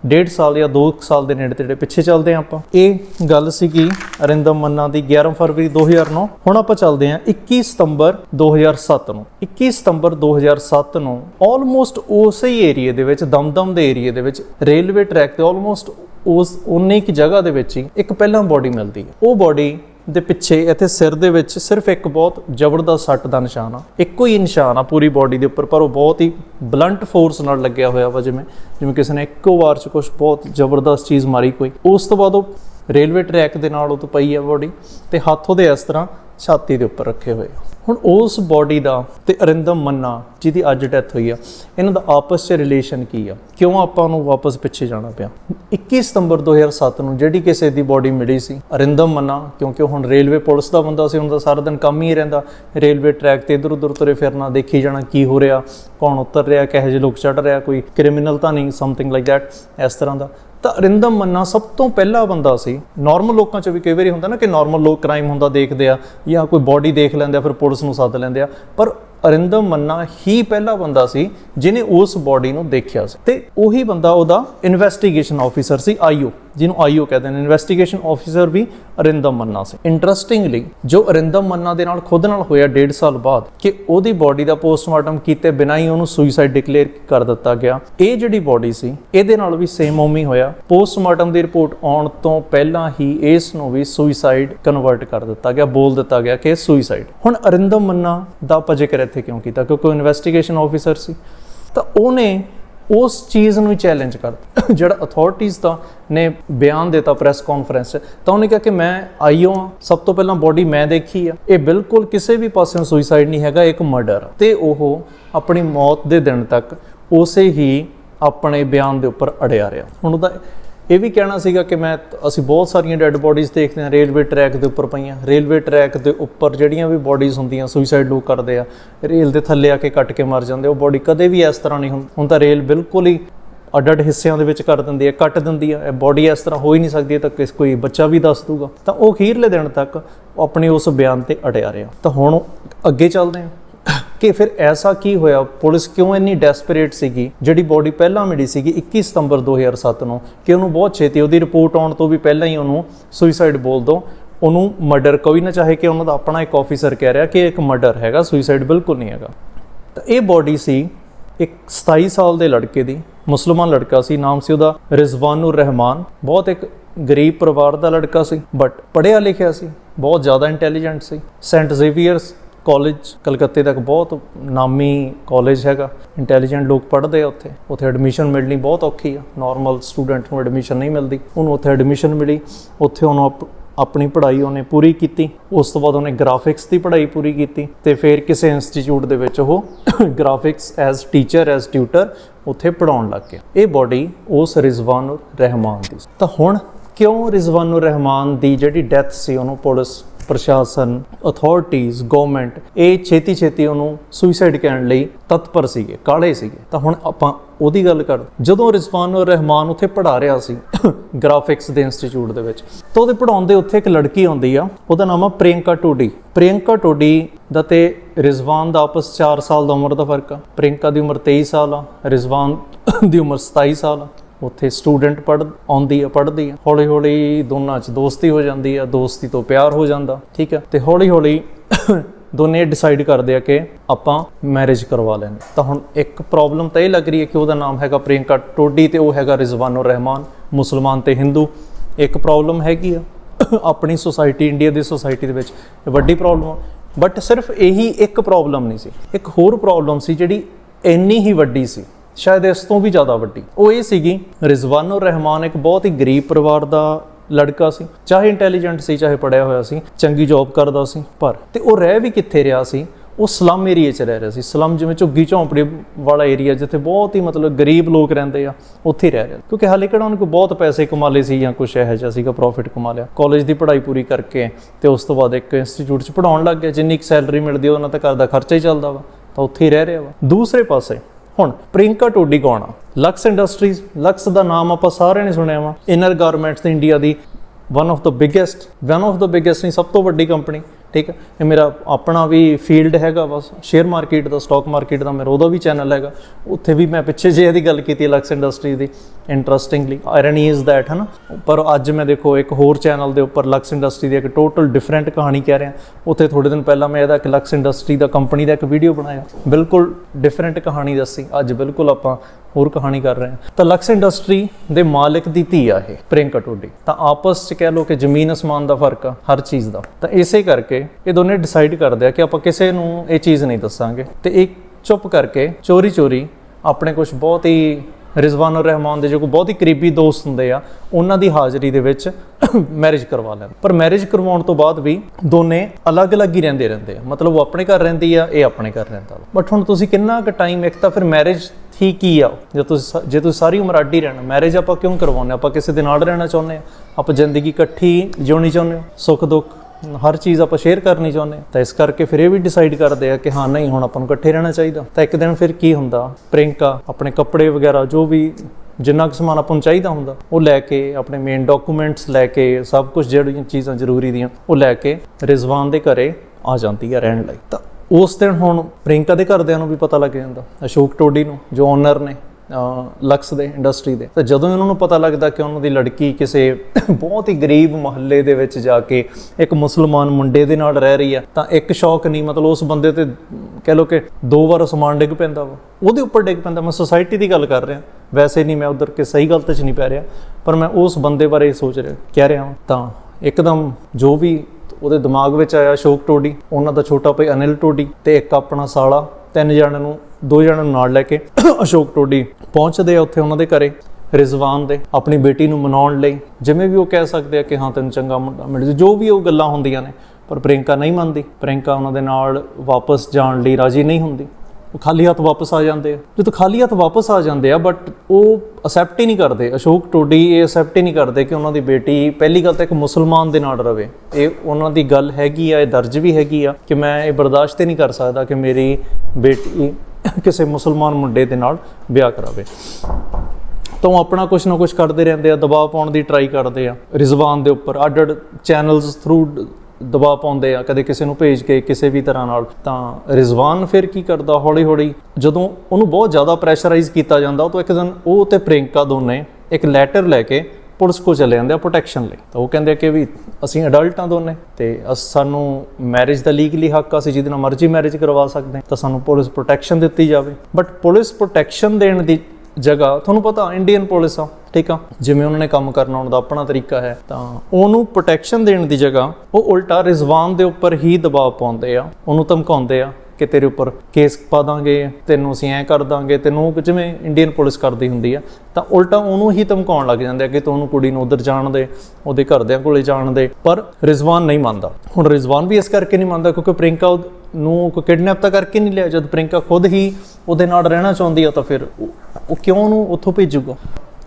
ਡੇਢ ਸਾਲ ਜਾਂ 2 ਸਾਲ ਦੇ ਨੇੜੇ ਤੇੜੇ ਪਿੱਛੇ ਚੱਲਦੇ ਹਾਂ ਆਪਾਂ। ਇਹ ਗੱਲ ਸੀਗੀ ਅਰਿੰਦਮ ਮੰਨਾ ਦੀ 11 ਫਰਵਰੀ 2009 ਹੁਣ ਆਪਾਂ ਚੱਲਦੇ ਹਾਂ 21 ਸਤੰਬਰ 2007 ਨੂੰ। 21 ਸਤੰਬਰ 2007 ਨੂੰ ਆਲਮੋਸਟ ਉਸੇ ਹੀ ਏਰੀਆ ਦੇ ਵਿੱਚ, ਦਮਦਮ ਦੇ ਏਰੀਆ ਦੇ ਵਿੱਚ ਰੇਲਵੇ ਟਰੈਕ ਤੇ ਆਲਮੋਸਟ ਉਸ, ਉਨੀ ਕੀ ਜਗ੍ਹਾ ਦੇ ਵਿੱਚ ਹੀ ਇੱਕ ਪਹਿਲਾਂ ਬੋਡੀ ਮਿਲਦੀ ਹੈ। ਉਹ ਬੋਡੀ ਦੇ ਪਿੱਛੇ ਇੱਥੇ ਸਿਰ ਦੇ ਵਿੱਚ ਸਿਰਫ ਇੱਕ ਬਹੁਤ ਜ਼ਬਰਦਸਤ ਸੱਟ ਦਾ ਨਿਸ਼ਾਨ ਆ। ਇੱਕੋ ਹੀ ਨਿਸ਼ਾਨ ਆ ਪੂਰੀ ਬਾਡੀ ਦੇ ਉੱਪਰ, ਪਰ ਉਹ ਬਹੁਤ ਹੀ ਬਲੰਟ ਫੋਰਸ ਨਾਲ ਲੱਗਿਆ ਹੋਇਆ ਵਾ ਜਿਵੇਂ ਜਿਵੇਂ ਕਿਸੇ ਨੇ ਇੱਕੋ ਵਾਰ ਚ ਕੁਝ ਬਹੁਤ ਜ਼ਬਰਦਸਤ ਚੀਜ਼ ਮਾਰੀ ਕੋਈ। ਉਸ ਤੋਂ ਬਾਅਦ ਉਹ ਰੇਲਵੇ ਟਰੈਕ ਦੇ ਨਾਲ ਉਹ ਤੋਂ ਪਈ ਆ ਬੋਡੀ ਤੇ ਹੱਥ ਉਹਦੇ ਇਸ ਤਰ੍ਹਾਂ ਛਾਤੀ ਦੇ ਉੱਪਰ ਰੱਖੇ ਹੋਏ ਹੁਣ ਉਸ ਬਾਡੀ ਦਾ ਤੇ ਅਰਿੰਦਮ ਮੰਨਾ, ਜਿਹਦੀ ਅੱਜ ਡੈਥ ਹੋਈ ਆ, ਇਹਨਾਂ ਦਾ ਆਪਸ 'ਚ ਰਿਲੇਸ਼ਨ ਕੀ ਆ? ਕਿਉਂ ਆਪਾਂ ਨੂੰ ਵਾਪਸ ਪਿੱਛੇ ਜਾਣਾ ਪਿਆ? 21 ਸਤੰਬਰ 2007 ਨੂੰ ਜਿਹੜੀ ਕਿਸੇ ਦੀ ਬਾਡੀ ਮਿਲੀ ਸੀ, ਅਰਿੰਦਮ ਮੰਨਾ, ਕਿਉਂਕਿ ਹੁਣ ਰੇਲਵੇ ਪੁਲਿਸ ਦਾ ਬੰਦਾ ਸੀ ਹੁੰਦਾ ਸਾਰਾ ਦਿਨ ਕੰਮ ਹੀ ਰਹਿੰਦਾ। ਰੇਲਵੇ ਟਰੈਕ ਤੇ ਇਧਰ ਉਧਰ ਤੁਰੇ ਫਿਰਨਾ, ਦੇਖੀ ਜਾਣਾ ਕੀ ਹੋ ਰਿਹਾ, ਕੌਣ ਉਤਰ ਰਿਹਾ, ਕਿਹੋ ਜਿਹੇ ਲੋਕ ਚੜ ਰਿਹਾ, ਕੋਈ ਕ੍ਰਿਮੀਨਲ ਤਾਂ ਨਹੀਂ ਸਮਥਿੰਗ ਲਾਈਕ ਥੈਟ ਇਸ ਤਰ੍ਹਾਂ ਦਾ। ਤਾਂ ਅਰਿੰਦਮ ਮੰਨਾ ਸਭ ਤੋਂ ਪਹਿਲਾ ਬੰਦਾ ਸੀ। ਨਾਰਮਲ ਲੋਕਾਂ 'ਚ ਵੀ ਕਈ ਵਾਰੀ ਹੁੰਦਾ ਨਾ ਕਿ ਨਾਰਮਲ ਲੋਕ ਕ੍ਰਾਈਮ ਹੁੰਦਾ ਦੇਖਦੇ ਆ ਜਾਂ ਕੋਈ ਬਾਡੀ ਦੇਖ ਲੈਂਦੇ ਆ, ਫਿਰ ਪੁਲਿਸ ਨੂੰ ਸੱਦ ਲੈਂਦੇ ਆ। ਪਰ ਅਰਿੰਦਮ ਮੰਨਾ ਹੀ ਪਹਿਲਾ ਬੰਦਾ ਸੀ ਜਿਨੇ ਉਸ ਬਾਡੀ ਨੂੰ ਦੇਖਿਆ ਸੀ। ਤੇ ਉਹੀ ਬੰਦਾ ਉਹਦਾ ਇਨਵੈਸਟੀਗੇਸ਼ਨ ਆਫੀਸਰ ਸੀ ਆਈਓ ਜਿਹਨੂੰ ਆਈਓ ਕਹਿੰਦੇ ਨੇ ਇਨਵੈਸਟੀਗੇਸ਼ਨ ਆਫੀਸਰ ਵੀ ਅਰਿੰਦਮ ਮੰਨਾ ਸੀ। ਇੰਟਰਸਟਿੰਗਲੀ ਜੋ ਅਰਿੰਦਮ ਮੰਨਾ ਦੇ ਨਾਲ ਖੁਦ ਨਾਲ ਹੋਇਆ 1.5 ਸਾਲ ਬਾਅਦ, ਕਿ ਉਹਦੀ ਬਾਡੀ ਦਾ ਪੋਸਟਮਾਰਟਮ ਕੀਤੇ ਬਿਨਾਂ ਹੀ ਉਹਨੂੰ ਸੁਸਾਈਡ ਡਿਕਲੇਅਰ ਕਰ ਦਿੱਤਾ ਗਿਆ। ਇਹ ਜਿਹੜੀ ਬਾਡੀ ਸੀ, ਇਹਦੇ ਨਾਲ ਵੀ ਸੇਮ ਉਮੀ ਹੋਇਆ। ਪੋਸਟਮਾਰਟਮ ਦੀ ਰਿਪੋਰਟ ਆਉਣ ਤੋਂ ਪਹਿਲਾਂ ਹੀ ਇਸ ਨੂੰ ਵੀ ਸੁਸਾਈਡ ਕਨਵਰਟ ਕਰ ਦਿੱਤਾ ਗਿਆ, ਬੋਲ ਦਿੱਤਾ ਗਿਆ ਕਿ ਸੁਸਾਈਡ ਹੁਣ ਅਰਿੰਦਮ ਮੰਨਾ ਦਾ ਆਪਾਂ ਜ਼ਿਕਰ ਇੱਥੇ ਕਿਉਂ ਕੀਤਾ? ਕਿਉਂਕਿ ਉਹ ਇਨਵੈਸਟੀਗੇਸ਼ਨ ਆਫੀਸਰ ਸੀ। ਤਾਂ ਉਹਨੇ ਉਸ ਚੀਜ਼ ਨੂੰ ਚੈਲੰਜ ਕਰ <coughs> ਜਿਹੜਾ ਅਥਾਰਟੀਆਂ ਦਾ ਨੇ ਬਿਆਨ ਦਿੱਤਾ ਪ੍ਰੈਸ ਕਾਨਫਰੰਸ 'ਚ, ਤਾਂ ਉਹਨੇ ਕਿਹਾ ਕਿ ਮੈਂ ਆਈਓ ਹਾਂ ਸਭ ਤੋਂ ਪਹਿਲਾਂ ਬੋਡੀ ਮੈਂ ਦੇਖੀ ਆ। ਇਹ ਬਿਲਕੁਲ ਕਿਸੇ ਵੀ ਪਾਸਿਓਂ ਸੁਸਾਈਡ ਨਹੀਂ ਹੈਗਾ, ਇੱਕ ਮਰਡਰ ਤੇ ਉਹ ਆਪਣੀ ਮੌਤ ਦੇ ਦਿਨ ਤੱਕ ਉਸੇ ਹੀ ਆਪਣੇ ਬਿਆਨ ਦੇ ਉੱਪਰ ਅੜਿਆ ਰਿਹਾ। ਹੁਣ ਉਹਦਾ ਇਹ ਵੀ ਕਹਿਣਾ ਸੀਗਾ ਕਿ ਮੈਂ, ਅਸੀਂ ਬਹੁਤ ਸਾਰੀਆਂ ਡੈੱਡ ਬੋਡੀਜ਼ ਦੇਖਦੇ ਹਾਂ ਰੇਲਵੇ ਟਰੈਕ ਦੇ ਉੱਪਰ ਪਈਆਂ। ਰੇਲਵੇ ਟਰੈਕ ਦੇ ਉੱਪਰ ਜਿਹੜੀਆਂ ਵੀ ਬੋਡੀਜ਼ ਹੁੰਦੀਆਂ ਸੁਸਾਈਡ ਲੋਕ ਕਰਦੇ ਆ ਰੇਲ ਦੇ ਥੱਲੇ ਆ ਕੇ ਕੱਟ ਕੇ ਮਰ ਜਾਂਦੇ ਉਹ ਬੋਡੀ ਕਦੇ ਵੀ ਇਸ ਤਰ੍ਹਾਂ ਨਹੀਂ ਹੁੰਦੀ ਹੁਣ ਤਾਂ ਰੇਲ ਬਿਲਕੁਲ ਹੀ ਅੱਡ-ਅੱਡ ਹਿੱਸਿਆਂ ਦੇ ਵਿੱਚ ਕਰ ਦਿੰਦੀ ਹੈ, ਕੱਟ ਦਿੰਦੀ ਹੈ ਇਹ ਬੋਡੀ ਇਸ ਤਰ੍ਹਾਂ ਹੋ ਹੀ ਨਹੀਂ ਸਕਦੀ, ਇਹ ਤਾਂ ਕਿਸ, ਕੋਈ ਬੱਚਾ ਵੀ ਦੱਸ ਦੂਗਾ ਤਾਂ ਉਹ ਅਖੀਰਲੇ ਦਿਨ ਤੱਕ ਆਪਣੇ ਉਸ ਬਿਆਨ ਤੇ ਅੜਿਆ ਰਿਹਾ। ਤਾਂ ਹੁਣ ਅੱਗੇ ਚੱਲਦੇ ਹਾਂ। ਕਿ ਫਿਰ ਐਸਾ ਕੀ ਹੋਇਆ? ਪੁਲਿਸ ਕਿਉਂ ਇੰਨੀ ਡੈਸਪਰੇਟ ਸੀਗੀ? ਜਿਹੜੀ ਬੋਡੀ ਪਹਿਲਾਂ ਮਿਲੀ ਸੀਗੀ 21 ਸਤੰਬਰ 2007 ਨੂੰ, ਕਿ ਉਹਨੂੰ ਬਹੁਤ ਛੇਤੀ, ਉਹਦੀ ਰਿਪੋਰਟ ਆਉਣ ਤੋਂ ਵੀ ਪਹਿਲਾਂ ਹੀ ਉਹਨੂੰ ਸੁਸਾਈਡ ਬੋਲ ਦੋ। ਉਹਨੂੰ ਮਰਡਰ ਕੋਈ ਨਾ ਚਾਹੇ ਕਿ ਉਹਨਾਂ ਦਾ ਆਪਣਾ ਇੱਕ ਆਫੀਸਰ ਕਹਿ ਰਿਹਾ ਕਿ ਇੱਕ ਮਰਡਰ ਹੈਗਾ ਸੁਸਾਈਡ ਬਿਲਕੁਲ ਨਹੀਂ ਹੈਗਾ। ਤਾਂ ਇਹ ਬੋਡੀ ਸੀ ਇੱਕ 27 ਸਾਲ ਦੇ ਲੜਕੇ ਦੀ, ਮੁਸਲਮਾਨ ਲੜਕਾ ਸੀ, ਨਾਮ ਸੀ ਉਹਦਾ ਰਿਜ਼ਵਾਨੁਰ ਰਹਿਮਾਨ। ਬਹੁਤ ਇੱਕ ਗਰੀਬ ਪਰਿਵਾਰ ਦਾ ਲੜਕਾ ਸੀ ਬਟ ਪੜ੍ਹਿਆ ਲਿਖਿਆ ਸੀ, ਬਹੁਤ ਜ਼ਿਆਦਾ ਇੰਟੈਲੀਜੈਂਟ ਸੀ। ਸੈਂਟ ਜ਼ੇਵੀਅਰਸ ਕਾਲਜ ਕਲਕੱਤੇ ਦਾ ਇੱਕ ਬਹੁਤ ਨਾਮੀ ਕਾਲਜ ਹੈਗਾ। ਇੰਟੈਲੀਜੈਂਟ ਲੋਕ ਪੜ੍ਹਦੇ ਆ ਉੱਥੇ। ਉੱਥੇ ਐਡਮਿਸ਼ਨ ਮਿਲਣੀ ਬਹੁਤ ਔਖੀ ਆ। ਨਾਰਮਲ ਸਟੂਡੈਂਟ ਨੂੰ ਐਡਮਿਸ਼ਨ ਨਹੀਂ ਮਿਲਦੀ। ਉਹਨੂੰ ਉੱਥੇ ਐਡਮਿਸ਼ਨ ਮਿਲੀ। ਉੱਥੇ ਉਹਨੂੰ ਆਪ- ਆਪਣੀ ਪੜ੍ਹਾਈ ਉਹਨੇ ਪੂਰੀ ਕੀਤੀ। ਉਸ ਤੋਂ ਬਾਅਦ ਉਹਨੇ ਗ੍ਰਾਫਿਕਸ ਦੀ ਪੜ੍ਹਾਈ ਪੂਰੀ ਕੀਤੀ। ਤੇ ਫਿਰ ਕਿਸੇ ਇੰਸਟੀਚਿਊਟ ਦੇ ਵਿੱਚ ਉਹ graphics as teacher as tutor ਉੱਥੇ ਪੜਾਉਣ ਲੱਗ ਗਿਆ। ਇਹ ਬੋਡੀ ਉਸ ਰਿਜ਼ਵਾਨੁਰ ਰਹਿਮਾਨ ਦੀ ਸੀ। ਤਾਂ ਹੁਣ ਕਿਉਂ ਰਿਜ਼ਵਾਨੁਰ ਰਹਿਮਾਨ ਦੀ ਜਿਹੜੀ ਡੈਥ ਸੀ ਉਹਨੂੰ ਪੁਲਿਸ ਪ੍ਰਸ਼ਾਸਨ ਅਥਾਰਟੀਜ਼ ਗਵਰਨਮੈਂਟ ਇਹ ਛੇਤੀ ਛੇਤੀ ਉਹਨੂੰ ਸੁਸਾਈਡ ਕਰਨ ਲਈ ਤਤਪਰ ਸੀਗੇ, ਕਾਲੇ ਸੀਗੇ। ਤਾਂ ਹੁਣ ਆਪਾਂ ਉਹਦੀ ਗੱਲ ਕਰ, ਜਦੋਂ ਰਿਜ਼ਵਾਨ ਔਰ ਰਹਿਮਾਨ ਉੱਥੇ ਪੜਾ ਰਿਹਾ ਸੀ <coughs> ਗ੍ਰਾਫਿਕਸ ਦੇ ਇੰਸਟੀਚਿਊਟ ਦੇ ਵਿੱਚ, ਤਾਂ ਉਹਦੇ ਪੜਾਉਂਦੇ ਉੱਥੇ ਇੱਕ ਲੜਕੀ ਆਉਂਦੀ ਆ, ਉਹਦਾ ਨਾਮ ਆ ਪ੍ਰਿਯੰਕਾ ਟੋਡੀ। ਪ੍ਰਿਯੰਕਾ ਟੋਡੀ ਦਾ ਤੇ ਰਿਜ਼ਵਾਨ ਦਾ ਆਪਸ 4 ਸਾਲ ਦਾ ਉਮਰ ਦਾ ਫ਼ਰਕ ਆ। ਪ੍ਰਿਯੰਕਾ ਦੀ ਉਮਰ 23 ਸਾਲ ਆ, ਰਿਜ਼ਵਾਨ <coughs> ਦੀ ਉਮਰ 27 ਸਾਲ ਆ। ਉੱਥੇ ਸਟੂਡੈਂਟ ਪੜ੍ਹ, ਆਉਂਦੀ ਆ, ਪੜ੍ਹਦੀ ਆ। ਹੌਲੀ ਹੌਲੀ ਦੋਨਾਂ 'ਚ ਦੋਸਤੀ ਹੋ ਜਾਂਦੀ ਆ, ਦੋਸਤੀ ਤੋਂ ਪਿਆਰ ਹੋ ਜਾਂਦਾ, ਠੀਕ ਆ? ਤੇ ਹੌਲੀ ਹੌਲੀ <coughs> ਦੋਨੇ ਡਿਸਾਈਡ ਕਰਦੇ ਆ ਕਿ ਆਪਾਂ ਮੈਰਿਜ ਕਰਵਾ ਲੈਣੀ ਤਾਂ ਹੁਣ ਇੱਕ ਪ੍ਰੋਬਲਮ ਤਾਂ ਇਹ ਲੱਗ ਰਹੀ ਹੈ ਕਿ ਉਹਦਾ ਨਾਮ ਹੈਗਾ ਪ੍ਰਿਯੰਕਾ ਟੋਡੀ ਤੇ ਉਹ ਹੈਗਾ ਰਿਜ਼ਵਾਨੁਰ ਰਹਿਮਾਨ, ਮੁਸਲਮਾਨ ਤੇ ਹਿੰਦੂ। ਇੱਕ ਪ੍ਰੋਬਲਮ ਹੈਗੀ ਆ <coughs> ਆਪਣੀ ਸੋਸਾਇਟੀ ਇੰਡੀਆ ਦੀ ਸੋਸਾਇਟੀ ਦੇ ਵਿੱਚ। ਵੱਡੀ ਪ੍ਰੋਬਲਮ ਆ। ਬਟ ਸਿਰਫ ਇਹੀ ਇੱਕ ਪ੍ਰੋਬਲਮ ਨਹੀਂ ਸੀ। ਇੱਕ ਹੋਰ ਪ੍ਰੋਬਲਮ ਸੀ ਜਿਹੜੀ ਇੰਨੀ ਹੀ ਵੱਡੀ ਸੀ। ਸ਼ਾਇਦ ਇਸ ਤੋਂ ਵੀ ਜ਼ਿਆਦਾ ਵੱਡੀ। ਉਹ ਇਹ ਸੀਗੀ ਰਿਜ਼ਵਾਨੂਰ ਰਹਿਮਾਨ ਇੱਕ ਬਹੁਤ ਹੀ ਗਰੀਬ ਪਰਿਵਾਰ ਦਾ ਲੜਕਾ ਸੀ। ਚਾਹੇ ਇੰਟੈਲੀਜੈਂਟ ਸੀ, ਚਾਹੇ ਪੜਿਆ ਹੋਇਆ ਸੀ, ਚੰਗੀ ਜੌਬ ਕਰਦਾ ਸੀ, ਪਰ ਤੇ ਉਹ ਰਹਿ ਵੀ ਕਿੱਥੇ ਰਿਹਾ ਸੀ? ਉਹ ਸਲਮ ਏਰੀਆ 'ਚ ਰਹਿ ਰਿਹਾ ਸੀ। ਸਲਮ ਜਿਵੇਂ ਝੁੱਗੀ ਝੌਂਪੜੀ ਵਾਲਾ ਏਰੀਆ ਜਿੱਥੇ ਬਹੁਤ ਹੀ ਮਤਲਬ ਗਰੀਬ ਲੋਕ ਰਹਿੰਦੇ ਆ, ਉੱਥੇ ਹੀ ਰਹਿ ਰਿਹਾ। ਕਿਉਂਕਿ ਹਾਲੇ ਕਿਹੜਾ ਉਹਨੂੰ ਕੋਈ ਬਹੁਤ ਪੈਸੇ ਕਮਾ ਲਏ ਸੀ ਜਾਂ ਕੁਝ ਇਹੋ ਜਿਹਾ ਸੀਗਾ ਪ੍ਰੋਫਿਟ ਕਮਾ ਲਿਆ। ਕਾਲਜ ਦੀ ਪੜ੍ਹਾਈ ਪੂਰੀ ਕਰਕੇ ਤੇ ਉਸ ਤੋਂ ਬਾਅਦ ਇੱਕ ਇੰਸਟੀਚਿਊਟ 'ਚ ਪੜਾਉਣ ਲੱਗ ਗਿਆ। ਜਿੰਨੀ ਕੁ ਸੈਲਰੀ ਮਿਲਦੀ ਉਹਨਾਂ ਤਾਂ ਘਰ ਦਾ ਖਰਚਾ ਹੀ ਚੱਲਦਾ ਵਾ, ਤਾਂ ਉੱਥੇ ਹੀ ਰਹਿ ਰਿਹਾ ਵਾ। ਦੂਸਰੇ ਪਾਸੇ ਹੁਣ ਪ੍ਰਿੰਕਾ ਟੋਡੀ ਕੌਣ ਆ? ਲਕਸ ਇੰਡਸਟਰੀਜ਼ ਲਕਸ ਦਾ ਨਾਮ ਆਪਾਂ ਸਾਰਿਆਂ ਨੇ ਸੁਣਿਆ ਵਾ। Inner garments India the one of the biggest one of the biggest ਨਹੀਂ, ਸਭ ਤੋਂ ਵੱਡੀ ਕੰਪਨੀ ਠੀਕ ਹੈ? ਇਹ ਮੇਰਾ ਆਪਣਾ ਵੀ ਫੀਲਡ ਹੈਗਾ ਬਸ। ਸ਼ੇਅਰ ਮਾਰਕੀਟ ਦਾ ਸਟਾਕ ਮਾਰਕੀਟ ਦਾ, ਮੇਰਾ ਉਹਦਾ ਵੀ ਚੈਨਲ ਹੈਗਾ। ਉੱਥੇ ਵੀ ਮੈਂ ਪਿੱਛੇ ਜੇ ਇਹਦੀ ਗੱਲ ਕੀਤੀ ਲਕਸ ਇੰਡਸਟਰੀ ਦੀ। ਇੰਟਰਸਟਿੰਗਲੀ ਆਇਰਨੀ ਇਜ਼ ਦੈਟ ਹੈ ਨਾ ਪਰ ਅੱਜ ਮੈਂ ਦੇਖੋ, ਇੱਕ ਹੋਰ ਚੈਨਲ ਦੇ ਉੱਪਰ ਲਕਸ ਇੰਡਸਟਰੀ ਦੀ ਇੱਕ ਟੋਟਲ ਡਿਫਰੈਂਟ ਕਹਾਣੀ ਕਹਿ ਰਿਹਾ। ਉੱਥੇ ਥੋੜੇ ਦਿਨ ਪਹਿਲਾਂ ਮੈਂ ਇਹਦਾ ਇੱਕ ਲਕਸ ਇੰਡਸਟਰੀ ਦਾ ਕੰਪਨੀ ਦਾ ਇੱਕ ਵੀਡੀਓ ਬਣਾਇਆ। ਬਿਲਕੁਲ ਡਿਫਰੈਂਟ ਕਹਾਣੀ ਦੱਸੀ। ਅੱਜ ਬਿਲਕੁਲ ਆਪਾਂ ਹੋਰ ਕਹਾਣੀ ਕਰ ਰਹੇ ਹਾਂ। ਤਾਂ ਲਕਸ ਇੰਡਸਟਰੀ ਦੇ ਮਾਲਕ ਦੀ ਧੀ ਆ ਇਹ ਪ੍ਰਿੰਕਾ ਟੋਡੀ ਤਾਂ ਆਪਸ ਚ ਕਹਿ ਲੋ ਕਿ ਜ਼ਮੀਨ ਅਸਮਾਨ ਦਾ ਫ਼ਰਕ ਆ, ਹਰ ਚੀਜ਼ ਦਾ। ਤਾਂ ਇਸੇ ਕਰਕੇ ਇਹ ਦੋਨੇ ਡਿਸਾਈਡ ਕਰਦੇ ਆ ਕਿ ਆਪਾਂ ਕਿਸੇ ਨੂੰ ਇਹ ਚੀਜ਼ ਨਹੀਂ ਦੱਸਾਂਗੇ। ਤੇ ਇਹ ਚੁੱਪ ਕਰਕੇ ਚੋਰੀ ਚੋਰੀ ਆਪਣੇ ਕੁਝ ਬਹੁਤ ਹੀ ਰਿਜ਼ਵਾਨੂਰ ਰਹਿਮਾਨ ਦੇ ਜੋ ਕੋਈ ਬਹੁਤ ਹੀ ਕਰੀਬੀ ਦੋਸਤ ਹੁੰਦੇ ਆ, ਉਹਨਾਂ ਦੀ ਹਾਜ਼ਰੀ ਦੇ ਵਿੱਚ ਮੈਰਿਜ ਕਰਵਾ ਲੈਣ ਪਰ ਮੈਰਿਜ ਕਰਵਾਉਣ ਤੋਂ ਬਾਅਦ ਵੀ ਦੋਨੇ ਅਲੱਗ-ਅਲੱਗ ਹੀ ਰਹਿੰਦੇ ਰਹਿੰਦੇ ਆ। ਮਤਲਬ ਉਹ ਆਪਣੇ ਘਰ ਰਹਿੰਦੀ ਆ, ਇਹ ਆਪਣੇ ਘਰ ਰਹਿੰਦਾ ਬਟ ਹੁਣ ਤੁਸੀਂ ਕਿੰਨਾ ਕੁ ਟਾਈਮ ਇੱਕ ਤਾਂ ਫਿਰ ਮੈਰਿਜ ਹੀ ਕੀ ਆ? ਜੇ ਤੁਸੀਂ ਸ- ਜੇ ਤੁਸੀਂ ਸਾਰੀ ਉਮਰ ਅੱਡ ਹੀ ਰਹਿਣਾ ਮੈਰਿਜ ਆਪਾਂ ਕਿਉਂ ਕਰਵਾਉਂਦੇ ਆਪਾਂ ਕਿਸੇ ਦੇ ਨਾਲ ਰਹਿਣਾ ਚਾਹੁੰਦੇ ਆ? ਆਪਾਂ ਜ਼ਿੰਦਗੀ ਇਕੱਠੀ ਜਿਉਣੀ ਚਾਹੁੰਦੇ ਹੋ ਸੁੱਖ ਦੁੱਖ ਹਰ ਚੀਜ਼ ਆਪਾਂ ਸ਼ੇਅਰ ਕਰਨੀ ਚਾਹੁੰਦੇ ਹਾਂ। ਤਾਂ ਇਸ ਕਰਕੇ ਫਿਰ ਇਹ ਵੀ ਡਿਸਾਈਡ ਕਰਦੇ ਆ ਕਿ ਹਾਂ, ਨਹੀਂ, ਹੁਣ ਆਪਾਂ ਨੂੰ ਇਕੱਠੇ ਰਹਿਣਾ ਚਾਹੀਦਾ। ਤਾਂ ਇੱਕ ਦਿਨ ਫਿਰ ਕੀ ਹੁੰਦਾ? ਪ੍ਰਿੰਕਾ ਆਪਣੇ ਕੱਪੜੇ ਵਗੈਰਾ, ਜੋ ਵੀ ਜਿੰਨਾ ਕੁ ਸਮਾਨ ਆਪਾਂ ਨੂੰ ਚਾਹੀਦਾ ਹੁੰਦਾ, ਉਹ ਲੈ ਕੇ, ਆਪਣੇ ਮੇਨ ਡਾਕੂਮੈਂਟਸ ਲੈ ਕੇ, ਸਭ ਕੁਝ ਜਿਹੜੀਆਂ ਚੀਜ਼ਾਂ ਜ਼ਰੂਰੀ ਦੀਆਂ, ਉਹ ਲੈ ਕੇ ਰਿਜ਼ਵਾਨ ਦੇ ਘਰੇ ਆ ਜਾਂਦੀ ਆ ਰਹਿਣ ਲਈ। ਤਾਂ ਉਸ ਦਿਨ ਹੁਣ ਪ੍ਰਿੰਕਾ ਦੇ ਘਰਦਿਆਂ ਨੂੰ ਵੀ ਪਤਾ ਲੱਗ ਜਾਂਦਾ, ਅਸ਼ੋਕ ਟੋਡੀ ਨੂੰ, ਜੋ ਓਨਰ ਨੇ ਲਕਸ ਦੇ ਇੰਡਸਟਰੀ ਦੇ। ਤਾਂ ਜਦੋਂ ਉਹਨਾਂ ਨੂੰ ਪਤਾ ਲੱਗਦਾ ਕਿ ਉਹਨਾਂ ਦੀ ਲੜਕੀ ਕਿਸੇ ਬਹੁਤ ਹੀ ਗਰੀਬ ਮੁਹੱਲੇ ਦੇ ਵਿੱਚ ਜਾ ਕੇ ਇੱਕ ਮੁਸਲਮਾਨ ਮੁੰਡੇ ਦੇ ਨਾਲ ਰਹਿ ਰਹੀ ਆ, ਤਾਂ ਇੱਕ ਸ਼ੌਕ ਨਹੀਂ, ਮਤਲਬ ਉਸ ਬੰਦੇ ਤੇ ਕਹਿ ਲੋ ਕਿ ਦੋ ਵਾਰ ਸਮਾਨ ਡਿੱਗ ਪੈਂਦਾ ਵਾ। ਉਹਦੇ ਉੱਪਰ ਡਿੱਗ ਪੈਂਦਾ। ਮੈਂ ਸੁਸਾਇਟੀ ਦੀ ਗੱਲ ਕਰ ਰਿਹਾ। ਵੈਸੇ ਨਹੀਂ, ਮੈਂ ਉਧਰ ਕਿ ਸਹੀ ਗਲਤ 'ਚ ਨਹੀਂ ਪੈ ਰਿਹਾ, ਪਰ ਮੈਂ ਉਸ ਬੰਦੇ ਬਾਰੇ ਸੋਚ ਰਿਹਾ, ਕਹਿ ਰਿਹਾ ਹਾਂ ਤਾਂ ਇੱਕਦਮ ਜੋ ਵੀ ਉਹਦੇ ਦਿਮਾਗ ਵਿੱਚ ਆਇਆ ਅਸ਼ੋਕ ਟੋਡੀ, ਉਹਨਾਂ ਦਾ ਛੋਟਾ ਭਾਈ ਅਨਿਲ ਟੋਡੀ ਤੇ ਇੱਕ ਆਪਣਾ ਸਾਲਾ, ਤਿੰਨ ਜਣਿਆਂ ਨੂੰ ਦੋ ਜਣਿਆਂ ਨੂੰ ਨਾਲ ਲੈ ਕੇ ਅਸ਼ੋਕ ਟੋਡੀ ਪਹੁੰਚਦੇ ਆ ਉੱਥੇ ਉਹਨਾਂ ਦੇ ਘਰੇ, ਰਿਜ਼ਵਾਨ ਦੇ, ਆਪਣੀ ਬੇਟੀ ਨੂੰ ਮਨਾਉਣ ਲਈ। ਜਿਵੇਂ ਵੀ ਉਹ ਕਹਿ ਸਕਦੇ ਆ ਕਿ ਹਾਂ, ਤੈਨੂੰ ਚੰਗਾ ਮੁੰਡਾ ਮਿਲ ਜਾਊ ਜੋ ਵੀ ਉਹ ਗੱਲਾਂ ਹੁੰਦੀਆਂ ਨੇ, ਪਰ ਪ੍ਰਿੰਕਾ ਨਹੀਂ ਮੰਨਦੀ। ਪ੍ਰਿੰਕਾ ਉਹਨਾਂ ਦੇ ਨਾਲ ਵਾਪਸ ਜਾਣ ਲਈ ਰਾਜੀ ਨਹੀਂ ਹੁੰਦੀ। ਉਹ ਖਾਲੀ ਹੱਥ ਵਾਪਸ ਆ ਜਾਂਦੇ ਆ। ਜਦੋਂ ਖਾਲੀ ਹੱਥ ਵਾਪਸ ਆ ਜਾਂਦੇ ਆ ਬਟ ਉਹ ਅਸੈਪਟ ਹੀ ਨਹੀਂ ਕਰਦੇ। ਅਸ਼ੋਕ ਟੋਡੀ ਇਹ ਅਸੈਪਟ ਹੀ ਨਹੀਂ ਕਰਦੇ ਕਿ ਉਹਨਾਂ ਦੀ ਬੇਟੀ ਪਹਿਲੀ ਗੱਲ ਤਾਂ ਇੱਕ ਮੁਸਲਮਾਨ ਦੇ ਨਾਲ ਰਵੇ। ਇਹ ਉਹਨਾਂ ਦੀ ਗੱਲ ਹੈਗੀ ਆ, ਇਹ ਦਰਜ ਵੀ ਹੈਗੀ ਆ ਕਿ ਮੈਂ ਇਹ ਬਰਦਾਸ਼ਤ ਹੀ ਨਹੀਂ ਕਰ ਸਕਦਾ ਕਿ ਮੇਰੀ ਬੇਟੀ ਕਿਸੇ ਮੁਸਲਮਾਨ ਮੁੰਡੇ ਦੇ ਨਾਲ ਵਿਆਹ ਕਰਾਵੇ। ਤਾਂ ਉਹ ਆਪਣਾ ਕੁਝ ਨਾ ਕੁਝ ਕਰਦੇ ਰਹਿੰਦੇ ਆ, ਦਬਾਅ ਪਾਉਣ ਦੀ ਟਰਾਈ ਕਰਦੇ ਆ। ਰਿਜ਼ਵਾਨ ਦੇ ਉੱਪਰ, ਅੱਡ-ਅੱਡ ਚੈਨਲਸ ਥਰੂ ਦਬਾਅ ਪਾਉਂਦੇ ਆ, ਕਦੇ ਕਿਸੇ ਨੂੰ ਭੇਜ ਕੇ ਕਿਸੇ ਵੀ ਤਰ੍ਹਾਂ ਨਾਲ, ਤਾਂ ਰਿਜ਼ਵਾਨ ਫਿਰ ਕੀ ਕਰਦਾ ਹੌਲੀ ਹੌਲੀ ਜਦੋਂ ਉਹਨੂੰ ਬਹੁਤ ਜ਼ਿਆਦਾ ਪ੍ਰੈਸ਼ਰਾਈਜ਼ ਕੀਤਾ ਜਾਂਦਾ, ਉਹ ਤੋਂ ਇੱਕ ਦਿਨ ਉਹ ਤੇ ਪ੍ਰਿੰਕਾ ਦੋਨੇ ਇੱਕ ਲੈਟਰ ਲੈ ਕੇ ਪੁਲਿਸ ਕੋ ਚਲੇ ਜਾਂਦੇ ਆ ਪ੍ਰੋਟੈਕਸ਼ਨ ਲਈ। ਤਾਂ ਉਹ ਕਹਿੰਦੇ ਆ ਕਿ ਵੀ ਅਸੀਂ ਅਡਲਟਾਂ ਦੋਨੇ, ਤੇ ਅਸ- ਸਾਨੂੰ ਮੈਰਿਜ ਦਾ ਲੀਗਲੀ ਹੱਕ ਆ, ਅਸੀਂ ਜਿਹਦੇ ਨਾਲ ਮਰਜ਼ੀ ਮੈਰਿਜ ਕਰਵਾ ਸਕਦੇ ਹਾਂ, ਤਾਂ ਸਾਨੂੰ ਪੁਲਿਸ ਪ੍ਰੋਟੈਕਸ਼ਨ ਦਿੱਤੀ ਜਾਵੇ। ਬਟ ਪੁਲਿਸ ਪ੍ਰੋਟੈਕਸ਼ਨ ਦੇਣ ਦੀ ਜਗ੍ਹਾ, ਤੁਹਾਨੂੰ ਪਤਾ ਇੰਡੀਅਨ ਪੁਲਿਸ ਆ, ਠੀਕ ਆ? ਜਿਵੇਂ ਉਹਨਾਂ ਨੇ ਕੰਮ ਕਰਨਾ, ਉਹਨਾਂ ਦਾ ਆਪਣਾ ਤਰੀਕਾ ਹੈ, ਤਾਂ ਉਹਨੂੰ ਪ੍ਰੋਟੈਕਸ਼ਨ ਦੇਣ ਦੀ ਜਗ੍ਹਾ, ਉਹ ਉਲਟਾ ਰਿਜ਼ਵਾਨ ਦੇ ਉੱਪਰ ਹੀ ਦਬਾਅ ਪਾਉਂਦੇ ਆ, ਉਹਨੂੰ ਧਮਕਾਉਂਦੇ ਆ ਕਿ ਤੇਰੇ ਉੱਪਰ ਕੇਸ ਪਾ ਦਾਂਗੇ, ਤੈਨੂੰ ਅਸੀਂ ਐਂ ਕਰ ਦਾਂਗੇ, ਤੈਨੂੰ ਜਿਵੇਂ ਇੰਡੀਅਨ ਪੁਲਿਸ ਕਰਦੀ ਹੁੰਦੀ ਆ, ਤਾਂ ਉਲਟਾ ਉਹਨੂੰ ਹੀ ਧਮਕਾਉਣ ਲੱਗ ਜਾਂਦੇ ਆ ਕਿ ਤੂੰ ਉਹਨੂੰ ਕੁੜੀ ਨੂੰ ਉਧਰ ਜਾਣ ਦੇ, ਉਹਦੇ ਘਰਦਿਆਂ ਕੋਲੇ ਜਾਣ ਦੇ, ਪਰ ਰਿਜ਼ਵਾਨ ਨਹੀਂ ਮੰਨਦਾ। ਹੁਣ ਰਿਜ਼ਵਾਨ ਵੀ ਇਸ ਕਰਕੇ ਨਹੀਂ ਮੰਨਦਾ ਕਿਉਂਕਿ ਪ੍ਰਿੰਕਾ ਨੂੰ ਕੋਈ ਕਿਡਨੈਪ ਤਾਂ ਕਰਕੇ ਨਹੀਂ ਲਿਆ, ਜਦ ਪ੍ਰਿੰਕਾ ਖੁਦ ਹੀ ਉਹਦੇ ਨਾਲ ਰਹਿਣਾ ਚਾਹੁੰਦੀ ਆ ਤਾਂ ਫਿਰ ਉਹ- ਕਿਉਂ ਉਹਨੂੰ ਉੱਥੋਂ ਭੇਜੂਗਾ?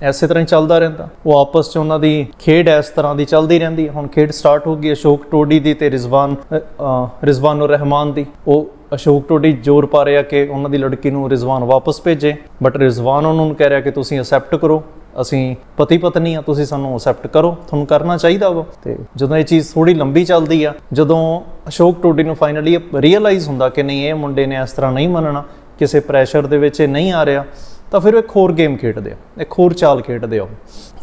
ਐਸੇ ਤਰ੍ਹਾਂ ਹੀ ਚੱਲਦਾ ਰਹਿੰਦਾ। ਉਹ ਆਪਸ 'ਚ ਉਹਨਾਂ ਦੀ ਖੇਡ ਇਸ ਤਰ੍ਹਾਂ ਦੀ ਚੱਲਦੀ ਰਹਿੰਦੀ ਹੁਣ ਖੇਡ ਸਟਾਰਟ ਹੋ ਗਈ ਅਸ਼ੋਕ ਟੋਡੀ ਦੀ ਤੇ ਰਿਜ਼ਵਾਨ ਅ, ਰਿਜ਼ਵਾਨੁਰ ਰਹਿਮਾਨ ਦੀ। ਉਹ ਅਸ਼ੋਕ ਟੋਡੀ ਜ਼ੋਰ ਪਾ ਰਿਹਾ ਕਿ ਉਹਨਾਂ ਦੀ ਲੜਕੀ ਨੂੰ ਰਿਜ਼ਵਾਨ ਵਾਪਸ ਭੇਜੇ। ਬਟ ਰਿਜ਼ਵਾਨ ਉਹਨਾਂ ਨੂੰ ਕਹਿ ਰਿਹਾ ਕਿ ਤੁਸੀਂ ਅਸੈਪਟ ਕਰੋ। ਅਸੀਂ ਪਤੀ ਪਤਨੀ ਆ ਤੁਸੀਂ ਸਾਨੂੰ ਅਸੈਪਟ ਕਰੋ। ਤੁਹਾਨੂੰ ਕਰਨਾ ਚਾਹੀਦਾ ਵਾ। ਤੇ ਜਦੋਂ ਇਹ ਚੀਜ਼ ਥੋੜੀ ਲੰਬੀ ਚੱਲਦੀ ਆ ਜਦੋਂ ਅਸ਼ੋਕ ਟੋਡੀ ਨੂੰ ਫਾਈਨਲੀ ਰੀਅਲਾਈਜ਼ ਹੁੰਦਾ ਕਿ ਨਹੀਂ ਇਹ ਮੁੰਡੇ ਨੇ ਇਸ ਤਰ੍ਹਾਂ ਨਹੀਂ ਮੰਨਣਾ ਕਿਸੇ ਪ੍ਰੈਸ਼ਰ ਦੇ ਵਿੱਚ ਇਹ ਨਹੀਂ ਆ ਰਿਹਾ, ਤਾਂ ਫਿਰ ਉਹ ਇੱਕ ਹੋਰ ਗੇਮ ਖੇਡਦੇ ਆ, ਇੱਕ ਹੋਰ ਚਾਲ ਖੇਡਦੇ ਆ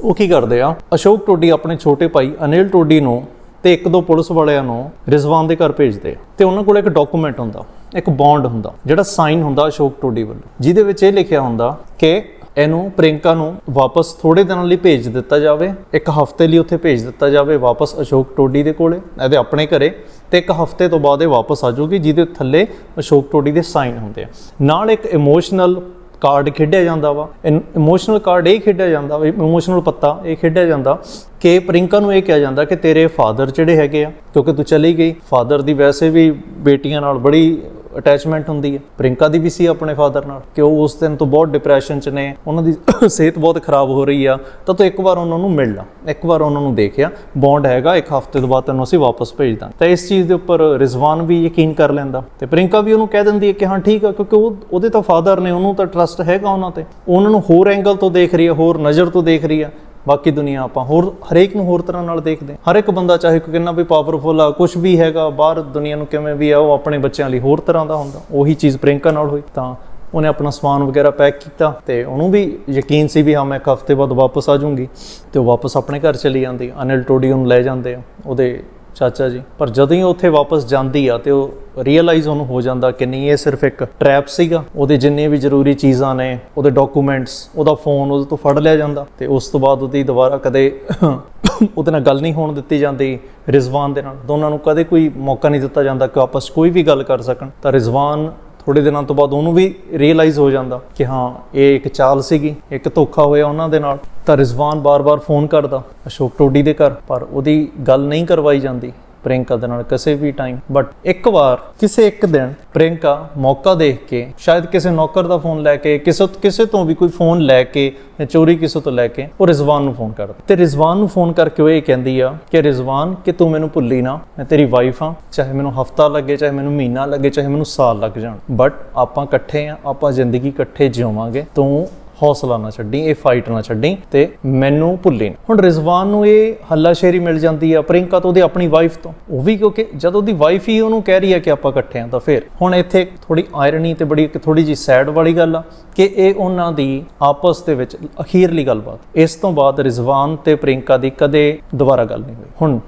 ਉਹ। ਕੀ ਕਰਦੇ ਆ? ਅਸ਼ੋਕ ਟੋਡੀ ਆਪਣੇ ਛੋਟੇ ਭਾਈ ਅਨਿਲ ਟੋਡੀ ਨੂੰ ਤੇ ਇੱਕ ਦੋ ਪੁਲਿਸ ਵਾਲਿਆਂ ਨੂੰ ਰਿਜ਼ਵਾਨ ਦੇ ਘਰ ਭੇਜਦੇ ਆ। ਤੇ ਉਹਨਾਂ ਕੋਲ ਇੱਕ ਡਾਕੂਮੈਂਟ ਹੁੰਦਾ, ਇੱਕ ਬੌਂਡ ਹੁੰਦਾ, ਜਿਹੜਾ ਸਾਈਨ ਹੁੰਦਾ ਅਸ਼ੋਕ ਟੋਡੀ ਵੱਲੋਂ। ਜਿਹਦੇ ਵਿੱਚ ਇਹ ਲਿਖਿਆ ਹੁੰਦਾ ਕਿ ਇਹਨੂੰ ਪ੍ਰਿੰਕਾ ਨੂੰ ਵਾਪਸ ਥੋੜੇ ਦਿਨਾਂ ਲਈ ਭੇਜ ਦਿੱਤਾ ਜਾਵੇ, ਇੱਕ ਹਫ਼ਤੇ ਲਈ ਉੱਥੇ ਭੇਜ ਦਿੱਤਾ ਜਾਵੇ ਵਾਪਸ ਅਸ਼ੋਕ ਟੋਡੀ ਦੇ ਕੋਲੇ, ਇਹਦੇ ਆਪਣੇ ਘਰੇ। ਤੇ ਇੱਕ ਹਫ਼ਤੇ ਤੋਂ ਬਾਅਦ ਇਹ ਵਾਪਸ ਆ ਜਾਊਗੀ, ਜਿਹਦੇ ਥੱਲੇ ਅਸ਼ੋਕ ਟੋਡੀ ਦੇ ਸਾਈਨ ਹੁੰਦੇ ਆ। ਨਾਲ ਇੱਕ ਇਮੋਸ਼ਨਲ ਕਾਰਡ ਖੇਡਿਆ ਜਾਂਦਾ ਵਾ। ਇਮੋਸ਼ਨਲ ਕਾਰਡ ਇਹ ਖੇਡਿਆ ਜਾਂਦਾ ਵਾ ਇਮੋਸ਼ਨਲ ਪੱਤਾ ਇਹ ਖੇਡਿਆ ਜਾਂਦਾ ਕਿ ਪ੍ਰਿੰਕਾ ਨੂੰ ਇਹ ਕਿਹਾ ਜਾਂਦਾ ਕਿ ਤੇਰੇ ਫਾਦਰ ਜਿਹੜੇ ਹੈਗੇ ਆ, ਕਿਉਂਕਿ ਤੂੰ ਚਲੀ ਗਈ ਫਾਦਰ ਦੀ ਵੈਸੇ ਵੀ ਬੇਟੀਆਂ ਨਾਲ ਬੜੀ ਅਟੈਚਮੈਂਟ ਹੁੰਦੀ ਹੈ। ਪ੍ਰਿੰਕਾ ਦੀ ਵੀ ਸੀ ਆਪਣੇ ਫਾਦਰ ਨਾਲ। ਕਿ ਉਹ ਉਸ ਦਿਨ ਤੋਂ ਬਹੁਤ ਡਿਪਰੈਸ਼ਨ ਚ ਨੇ। ਉਹਨਾਂ ਦੀ <coughs> ਸਿਹਤ ਬਹੁਤ ਖਰਾਬ ਹੋ ਰਹੀ ਆ। ਤਾਂ ਤੂੰ ਇੱਕ ਵਾਰ ਉਹਨਾਂ ਨੂੰ ਮਿਲ ਲਾ। ਇੱਕ ਵਾਰ ਉਹਨਾਂ ਨੂੰ ਦੇਖਿਆ। ਬੌਂਡ ਹੈਗਾ। ਇੱਕ ਹਫ਼ਤੇ ਤੋਂ ਬਾਅਦ ਤੈਨੂੰ ਅਸੀਂ ਵਾਪਸ ਭੇਜ ਦਾਂ ਤਾਂ ਇਸ ਚੀਜ਼ ਦੇ ਉੱਪਰ ਰਿਜ਼ਵਾਨ ਵੀ ਯਕੀਨ ਕਰ ਲੈਂਦਾ। ਤੇ ਪ੍ਰਿੰਕਾ ਵੀ ਉਹਨੂੰ ਕਹਿ ਦਿੰਦੀ ਹੈ ਕਿ ਹਾਂ, ਠੀਕ ਆ। ਕਿਉਂਕਿ ਉਹ, ਉਹਦੇ ਤਾਂ ਫਾਦਰ ਨੇ, ਉਹਨੂੰ ਤਾਂ ਟਰਸਟ ਹੈਗਾ ਉਹਨਾਂ ਤੇ। ਉਹਨਾਂ ਨੂੰ ਹੋਰ ਐਂਗਲ ਤੋਂ ਦੇਖ ਰਹੀ ਹੈ ਹੋਰ ਨਜ਼ਰ ਤੋਂ ਦੇਖ ਰਹੀ ਹੈ ਬਾਕੀ ਦੁਨੀਆ ਆਪਾਂ ਹੋਰ ਹਰੇਕ ਨੂੰ ਹੋਰ ਤਰ੍ਹਾਂ ਨਾਲ ਦੇਖਦੇ ਹਰ ਇੱਕ ਬੰਦਾ ਚਾਹੇ ਕੋਈ ਕਿੰਨਾ ਵੀ ਪਾਵਰਫੁਲ ਆ ਕੁਝ ਵੀ ਹੈਗਾ, ਬਾਹਰ ਦੁਨੀਆ ਨੂੰ ਕਿਵੇਂ ਵੀ ਆ, ਉਹ ਆਪਣੇ ਬੱਚਿਆਂ ਲਈ ਹੋਰ ਤਰ੍ਹਾਂ ਦਾ ਹੁੰਦਾ। ਉਹੀ ਚੀਜ਼ ਪ੍ਰਿੰਕਾ ਨਾਲ ਹੋਈ। ਤਾਂ ਉਹਨੇ ਆਪਣਾ ਸਮਾਨ ਵਗੈਰਾ ਪੈਕ ਕੀਤਾ ਤੇ ਉਹਨੂੰ ਵੀ ਯਕੀਨ ਸੀ ਵੀ ਹਾਂ, ਮੈਂ ਇੱਕ ਹਫ਼ਤੇ ਬਾਅਦ ਵਾਪਸ ਆ ਜਾਊਂਗੀ ਤੇ ਉਹ ਵਾਪਸ ਆਪਣੇ ਘਰ ਚਲੀ ਜਾਂਦੀ, ਅਨਿਲ ਟੋਡੀ ਨੂੰ ਲੈ ਜਾਂਦੇ ਆ। ਉਹਦੇ ਚਾਚਾ ਜੀ, ਪਰ ਜਦੋਂ ਹੀ ਉੱਥੇ ਵਾਪਸ ਜਾਂਦੀ ਆ ਤੇ ਉਹ ਰੀਅਲਾਈਜ਼ ਉਹਨੂੰ ਹੋ ਜਾਂਦਾ ਕਿ ਨਹੀਂ, ਇਹ ਸਿਰਫ ਇੱਕ ਟ੍ਰੈਪ ਸੀਗਾ। ਉਹਦੇ ਜਿੰਨੇ ਵੀ ਜ਼ਰੂਰੀ ਚੀਜ਼ਾਂ ਨੇ, ਉਹਦੇ ਡਾਕੂਮੈਂਟਸ ਉਹਦਾ ਫੋਨ ਉਹਦੇ ਤੋਂ ਫੜ ਲਿਆ ਜਾਂਦਾ ਤੇ ਉਸ ਤੋਂ ਬਾਅਦ ਉਹਦੀ ਦੁਬਾਰਾ ਕਦੇ <coughs> ਉਹਦੇ ਨਾਲ ਗੱਲ ਨਹੀਂ ਹੋਣ ਦਿੱਤੀ ਜਾਂਦੀ ਰਿਜ਼ਵਾਨ ਦੇ ਨਾਲ। ਦੋਨਾਂ ਨੂੰ ਕਦੇ ਕੋਈ ਮੌਕਾ ਨਹੀਂ ਦਿੱਤਾ ਜਾਂਦਾ ਕਿ ਆਪਸ ਕੋਈ ਵੀ ਗੱਲ ਕਰ ਸਕਣ। ਤਾਂ ਰਿਜ਼ਵਾਨ ਥੋੜੇ ਦਿਨਾਂ ਤੋਂ ਬਾਅਦ ਉਹਨੂੰ ਵੀ ਰੀਅਲਾਈਜ਼ ਹੋ ਜਾਂਦਾ ਕਿ ਹਾਂ, ਇਹ ਇੱਕ ਚਾਲ ਸੀਗੀ, ਇੱਕ ਧੋਖਾ ਹੋਇਆ ਉਹਨਾਂ ਦੇ ਨਾਲ। ਤਾਂ ਰਿਜ਼ਵਾਨ ਬਾਰ-ਬਾਰ ਫੋਨ ਕਰਦਾ, ਅਸ਼ੋਕ ਟੋਡੀ ਦੇ ਘਰ, ਪਰ ਉਹਦੀ ਗੱਲ ਨਹੀਂ ਕਰਵਾਈ ਜਾਂਦੀ। ਪ੍ਰਿੰਕਾ ਦੇ ਨਾਲ ਕਿਸੇ ਵੀ ਟਾਈਮ ਬਟ ਇੱਕ ਵਾਰ ਕਿਸੇ ਇੱਕ ਦਿਨ ਪ੍ਰਿੰਕਾ ਮੌਕਾ ਦੇਖ ਕੇ, ਸ਼ਾਇਦ ਕਿਸੇ ਨੌਕਰ ਦਾ ਫੋਨ ਲੈ ਕੇ, ਕਿਸੇ ਕਿਸੇ ਤੋਂ ਵੀ ਕੋਈ ਫੋਨ ਲੈ ਕੇ ਚੋਰੀ ਕਿਸੇ ਤੋਂ ਲੈ ਕੇ, ਉਹ ਰਿਜ਼ਵਾਨ ਨੂੰ ਫੋਨ ਕਰਦਾ। ਤੇ ਰਿਜ਼ਵਾਨ ਨੂੰ ਫੋਨ ਕਰਕੇ ਉਹ ਇਹ ਕਹਿੰਦੀ ਆ ਕਿ ਰਿਜ਼ਵਾਨ, ਕਿ ਤੂੰ ਮੈਨੂੰ ਭੁੱਲੀ ਨਾ, ਮੈਂ ਤੇਰੀ ਵਾਈਫ ਆ ਚਾਹੇ ਮੈਨੂੰ ਹਫਤਾ ਲੱਗੇ, ਚਾਹੇ ਮੈਨੂੰ ਮਹੀਨਾ ਲੱਗੇ, ਚਾਹੇ ਮੈਨੂੰ ਸਾਲ ਲੱਗ ਜਾਣ। ਬਟ ਆਪਾਂ ਇਕੱਠੇ ਆ, ਆਪਾਂ ਜ਼ਿੰਦਗੀ ਇਕੱਠੇ ਜਿਉਵਾਂਗੇ, ਤੂੰ ਹੌਸਲਾ ਨਾ ਛੱਡੀ, ਇਹ ਫਾਈਟ ਨਾ ਛੱਡੀ ਤੇ ਮੈਨੂੰ ਭੁੱਲੀ ਹੁਣ ਰਿਜ਼ਵਾਨ ਨੂੰ ਇਹ ਹੱਲਾਸ਼ੇਰੀ ਮਿਲ ਜਾਂਦੀ ਆ ਪ੍ਰਿੰਕਾ ਤੋਂ ਉਹਦੀ ਆਪਣੀ ਵਾਈਫ ਤੋਂ। ਉਹ ਵੀ ਕਿਉਂਕਿ ਜਦ ਉਹਦੀ ਵਾਈਫ ਹੀ ਉਹਨੂੰ ਕਹਿ ਰਹੀ ਹੈ ਕਿ ਆਪਾਂ ਇਕੱਠੇ ਆ ਤਾਂ ਫਿਰ। ਹੁਣ ਇੱਥੇ ਥੋੜੀ ਆਇਰਨੀ ਤੇ ਬੜੀ ਇੱਕ ਥੋੜੀ ਜੀ ਸੈਡ ਵਾਲੀ ਗੱਲ ਆ। ਕਿ ਇਹ ਉਹਨਾਂ ਦੀ ਆਪਸ ਦੇ ਵਿੱਚ ਅਖੀਰਲੀ ਗੱਲਬਾਤ। ਇਸ ਤੋਂ ਬਾਅਦ ਰਿਜ਼ਵਾਨ ਤੇ ਪ੍ਰਿੰਕਾ ਦੀ ਕਦੇ ਦੁਬਾਰਾ ਗੱਲ ਨਹੀਂ ਹੋਈ। ਹੁਣ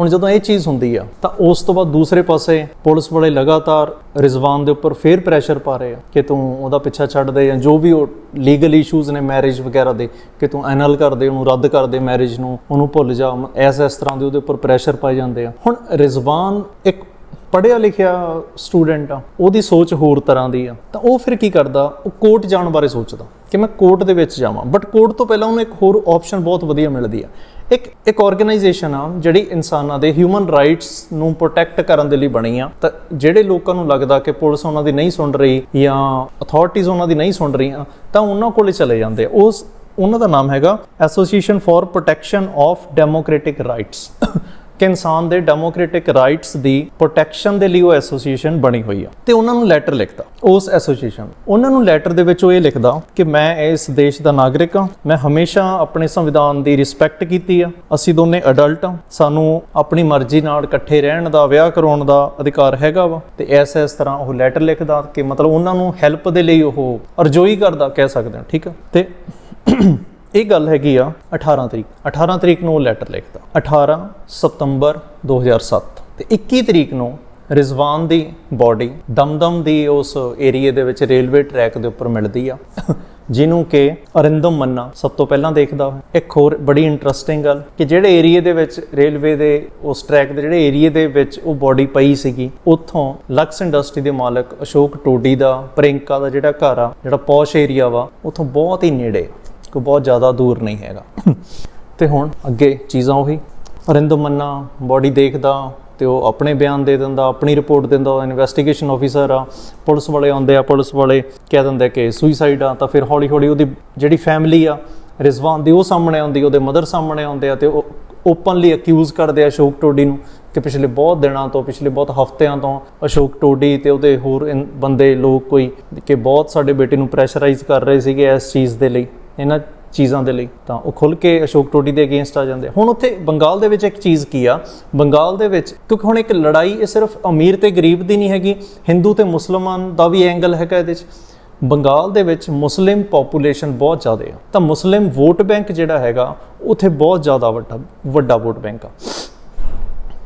ਹੁਣ ਜਦੋਂ ਇਹ ਚੀਜ਼ ਹੁੰਦੀ ਆ, ਤਾਂ ਉਸ ਤੋਂ ਬਾਅਦ ਦੂਸਰੇ ਪਾਸੇ ਪੁਲਿਸ ਵਾਲੇ ਲਗਾਤਾਰ ਰਿਜ਼ਵਾਨ ਦੇ ਉੱਪਰ ਫੇਰ ਪ੍ਰੈਸ਼ਰ ਪਾ ਰਹੇ ਆ ਕਿ ਤੂੰ ਉਹਦਾ ਪਿੱਛਾ ਛੱਡ ਦੇ ਜਾਂ ਜੋ ਵੀ ਉਹ ਲੀਗਲ ਇਸ਼ੂਜ਼ ਨੇ ਮੈਰਿਜ ਵਗੈਰਾ ਦੇ, ਕਿ ਤੂੰ ਐਨਲ ਕਰ ਦੇ, ਉਹਨੂੰ ਰੱਦ ਕਰ ਦੇ ਮੈਰਿਜ ਨੂੰ, ਉਹਨੂੰ ਭੁੱਲ ਜਾ ਐਸ ਇਸ ਤਰ੍ਹਾਂ ਦੇ ਉਹਦੇ ਉੱਪਰ ਪ੍ਰੈਸ਼ਰ ਪਾਏ ਜਾਂਦੇ ਆ। ਹੁਣ ਰਿਜ਼ਵਾਨ ਇੱਕ ਪੜ੍ਹਿਆ ਲਿਖਿਆ ਸਟੂਡੈਂਟ ਆ, ਉਹਦੀ ਸੋਚ ਹੋਰ ਤਰ੍ਹਾਂ ਦੀ ਆ, ਤਾਂ ਉਹ ਫਿਰ ਕੀ ਕਰਦਾ? ਉਹ ਕੋਰਟ ਜਾਣ ਬਾਰੇ ਸੋਚਦਾ ਕਿ ਮੈਂ ਕੋਰਟ ਦੇ ਵਿੱਚ ਜਾਵਾਂ। ਬਟ ਕੋਰਟ ਤੋਂ ਪਹਿਲਾਂ ਉਹਨੂੰ ਇੱਕ ਹੋਰ ਆਪਸ਼ਨ ਬਹੁਤ ਵਧੀਆ ਮਿਲਦੀ ਆ। ਇੱਕ ਇੱਕ ਆਰਗੇਨਾਈਜੇਸ਼ਨ ਆ, ਜਿਹੜੀ ਇਨਸਾਨਾਂ ਦੇ ਹਿਊਮਨ ਰਾਈਟਸ ਨੂੰ ਪ੍ਰੋਟੈਕਟ ਕਰਨ ਦੇ ਲਈ ਬਣੀ ਆ। ਤਾਂ ਜਿਹੜੇ ਲੋਕਾਂ ਨੂੰ ਲੱਗਦਾ ਕਿ ਪੁਲਿਸ ਉਹਨਾਂ ਦੀ ਨਹੀਂ ਸੁਣ ਰਹੀ ਜਾਂ ਅਥਾਰਟੀਆਂ ਉਹਨਾਂ ਦੀ ਨਹੀਂ ਸੁਣ ਰਹੀਆਂ, ਤਾਂ ਉਹਨਾਂ ਕੋਲੇ ਚਲੇ ਜਾਂਦੇ ਉਸ, ਉਹਨਾਂ ਦਾ ਨਾਮ ਹੈਗਾ association for protection of democratic rights ਕਿ ਇਨਸਾਨ ਦੇ ਡੈਮੋਕ੍ਰੈਟਿਕ ਰਾਈਟਸ ਦੀ ਪ੍ਰੋਟੈਕਸ਼ਨ ਦੇ ਲਈ ਉਹ ਐਸੋਸੀਏਸ਼ਨ ਬਣੀ ਹੋਈ ਆ। ਤੇ ਉਹਨਾਂ ਨੂੰ ਲੈਟਰ ਲਿਖਦਾ ਉਸ ਐਸੋਸੀਏਸ਼ਨ ਉਹਨਾਂ ਨੂੰ ਲੈਟਰ ਦੇ ਵਿੱਚ ਉਹ ਇਹ ਲਿਖਦਾ ਕਿ ਮੈਂ ਇਸ ਦੇਸ਼ ਦਾ ਨਾਗਰਿਕ ਹਾਂ, ਮੈਂ ਹਮੇਸ਼ਾ ਆਪਣੇ ਸੰਵਿਧਾਨ ਦੀ ਰਿਸਪੈਕਟ ਕੀਤੀ ਆ। ਅਸੀਂ ਦੋਨੇ ਅਡਲਟ ਹਾਂ, ਸਾਨੂੰ ਆਪਣੀ ਮਰਜ਼ੀ ਨਾਲ ਇਕੱਠੇ ਰਹਿਣ ਦਾ, ਵਿਆਹ ਕਰਾਉਣ ਦਾ ਅਧਿਕਾਰ ਹੈਗਾ ਵਾ। ਤੇ ਐਸ ਇਸ ਤਰ੍ਹਾਂ ਉਹ ਲੈਟਰ ਲਿਖਦਾ ਕਿ ਮਤਲਬ ਉਹਨਾਂ ਨੂੰ ਹੈਲਪ ਦੇ ਲਈ ਉਹ ਅਰਜ਼ੋਈ ਕਰਦਾ, ਕਹਿ ਸਕਦੇ ਹਾਂ, ਠੀਕ ਆ? ਤੇ ਇਹ ਗੱਲ ਹੈਗੀ ਆ 18 ਤਰੀਕ 18 ਤਰੀਕ ਨੂੰ ਉਹ ਲੈਟਰ ਲਿਖਦਾ। 18 ਸਤੰਬਰ 2007 ਤੇ 21 ਤਰੀਕ ਨੂੰ ਰਿਜ਼ਵਾਨ ਦੀ ਬਾਡੀ ਦਮਦਮ ਦੀ ਉਸ ਏਰੀਏ ਦੇ ਵਿੱਚ ਰੇਲਵੇ ਟਰੈਕ ਦੇ ਉੱਪਰ ਮਿਲਦੀ ਆ, ਜਿਹਨੂੰ ਕਿ ਅਰਿੰਦਮ ਮੰਨਾ ਸਭ ਤੋਂ ਪਹਿਲਾਂ ਦੇਖਦਾ ਹੈ ਇੱਕ ਹੋਰ ਬੜੀ ਇੰਟਰਸਟਿੰਗ ਗੱਲ ਕਿ ਜਿਹੜੇ ਏਰੀਏ ਦੇ ਵਿੱਚ ਰੇਲਵੇ ਦੇ ਉਸ ਟਰੈਕ ਦੇ ਜਿਹੜੇ ਏਰੀਏ ਦੇ ਵਿੱਚ ਉਹ ਬਾਡੀ ਪਈ ਸੀਗੀ, ਉੱਥੋਂ ਲਕਸ ਇੰਡਸਟਰੀ ਦੇ ਮਾਲਕ ਅਸ਼ੋਕ ਟੋਡੀ ਦਾ ਪ੍ਰਿੰਕਾ ਦਾ ਜਿਹੜਾ ਘਰ ਆ, ਜਿਹੜਾ ਪੌਸ਼ ਏਰੀਆ ਵਾ, ਉੱਥੋਂ ਬਹੁਤ ਹੀ ਨੇੜੇ ਕੋਈ ਬਹੁਤ ਜ਼ਿਆਦਾ ਦੂਰ ਨਹੀਂ ਹੈਗਾ। ਤੇ ਹੁਣ ਅੱਗੇ ਚੀਜ਼ਾਂ ਉਹੀ। ਅਰਿੰਦਮ ਮੰਨਾ ਬਾਡੀ ਦੇਖਦਾ ਤੇ ਉਹ ਆਪਣੇ ਬਿਆਨ ਦੇ ਦਿੰਦਾ, ਆਪਣੀ ਰਿਪੋਰਟ ਦਿੰਦਾ, ਉਹ ਇਨਵੈਸਟੀਗੇਸ਼ਨ ਆਫੀਸਰ ਆ, ਪੁਲਿਸ ਵਾਲੇ ਆਉਂਦੇ ਆ, ਪੁਲਿਸ ਵਾਲੇ ਕਹਿ ਦਿੰਦੇ ਕਿ ਸੁਸਾਈਡ ਆ, ਤਾਂ ਫਿਰ ਹੌਲੀ ਹੌਲੀ ਉਹਦੀ ਜਿਹੜੀ ਫੈਮਿਲੀ ਆ, ਰਿਜ਼ਵਾਨ ਦੀ ਉਹ ਸਾਹਮਣੇ ਆਉਂਦੀ, ਉਹਦੇ ਮਦਰ ਸਾਹਮਣੇ ਆਉਂਦੇ ਆ ਤੇ ਉਹ ਓਪਨਲੀ ਅਕਿਊਜ਼ ਕਰਦੇ ਆ ਅਸ਼ੋਕ ਟੋਡੀ ਨੂੰ ਕਿ ਪਿਛਲੇ ਬਹੁਤ ਦਿਨਾਂ ਤੋਂ, ਪਿਛਲੇ ਬਹੁਤ ਹਫ਼ਤਿਆਂ ਤੋਂ ਅਸ਼ੋਕ ਟੋਡੀ ਤੇ ਉਹਦੇ ਹੋਰ ਇਨ- ਬੰਦੇ, ਲੋਕ ਕੋਈ ਕਿ ਬਹੁਤ ਸਾਡੇ ਬੇਟੇ ਨੂੰ ਪ੍ਰੈਸ਼ਰਾਈਜ਼ ਕਰ ਰਹੇ ਸੀਗੇ ਇਸ ਚੀਜ਼ ਦੇ ਲਈ। ਇਹਨਾਂ ਚੀਜ਼ਾਂ ਦੇ ਲਈ, ਤਾਂ ਉਹ ਖੁੱਲ ਕੇ ਅਸ਼ੋਕ ਟੋਡੀ ਦੇ ਅਗੇਂਸਟ ਆ ਜਾਂਦੇ ਆ। ਹੁਣ ਉੱਥੇ ਬੰਗਾਲ ਦੇ ਵਿੱਚ ਇੱਕ ਚੀਜ਼ ਕੀ ਆ? ਬੰਗਾਲ ਦੇ ਵਿੱਚ, ਕਿਉਂਕਿ ਹੁਣ ਇੱਕ ਲੜਾਈ, ਇਹ ਸਿਰਫ ਅਮੀਰ ਤੇ ਗਰੀਬ ਦੀ ਨਹੀਂ ਹੈਗੀ, ਹਿੰਦੂ ਤੇ ਮੁਸਲਮਾਨ ਦਾ ਵੀ ਐਂਗਲ ਹੈਗਾ ਇਹਦੇ 'ਚ। ਬੰਗਾਲ ਦੇ ਵਿੱਚ ਮੁਸਲਿਮ ਪੋਪੂਲੇਸ਼ਨ ਬਹੁਤ ਜ਼ਿਆਦਾ ਆ। ਤਾਂ ਮੁਸਲਿਮ ਵੋਟ ਬੈਂਕ ਜਿਹੜਾ ਹੈਗਾ, ਉੱਥੇ ਬਹੁਤ ਜ਼ਿਆਦਾ ਵੱਡਾ ਵੱਡਾ ਵੋਟ ਬੈਂਕ ਆ।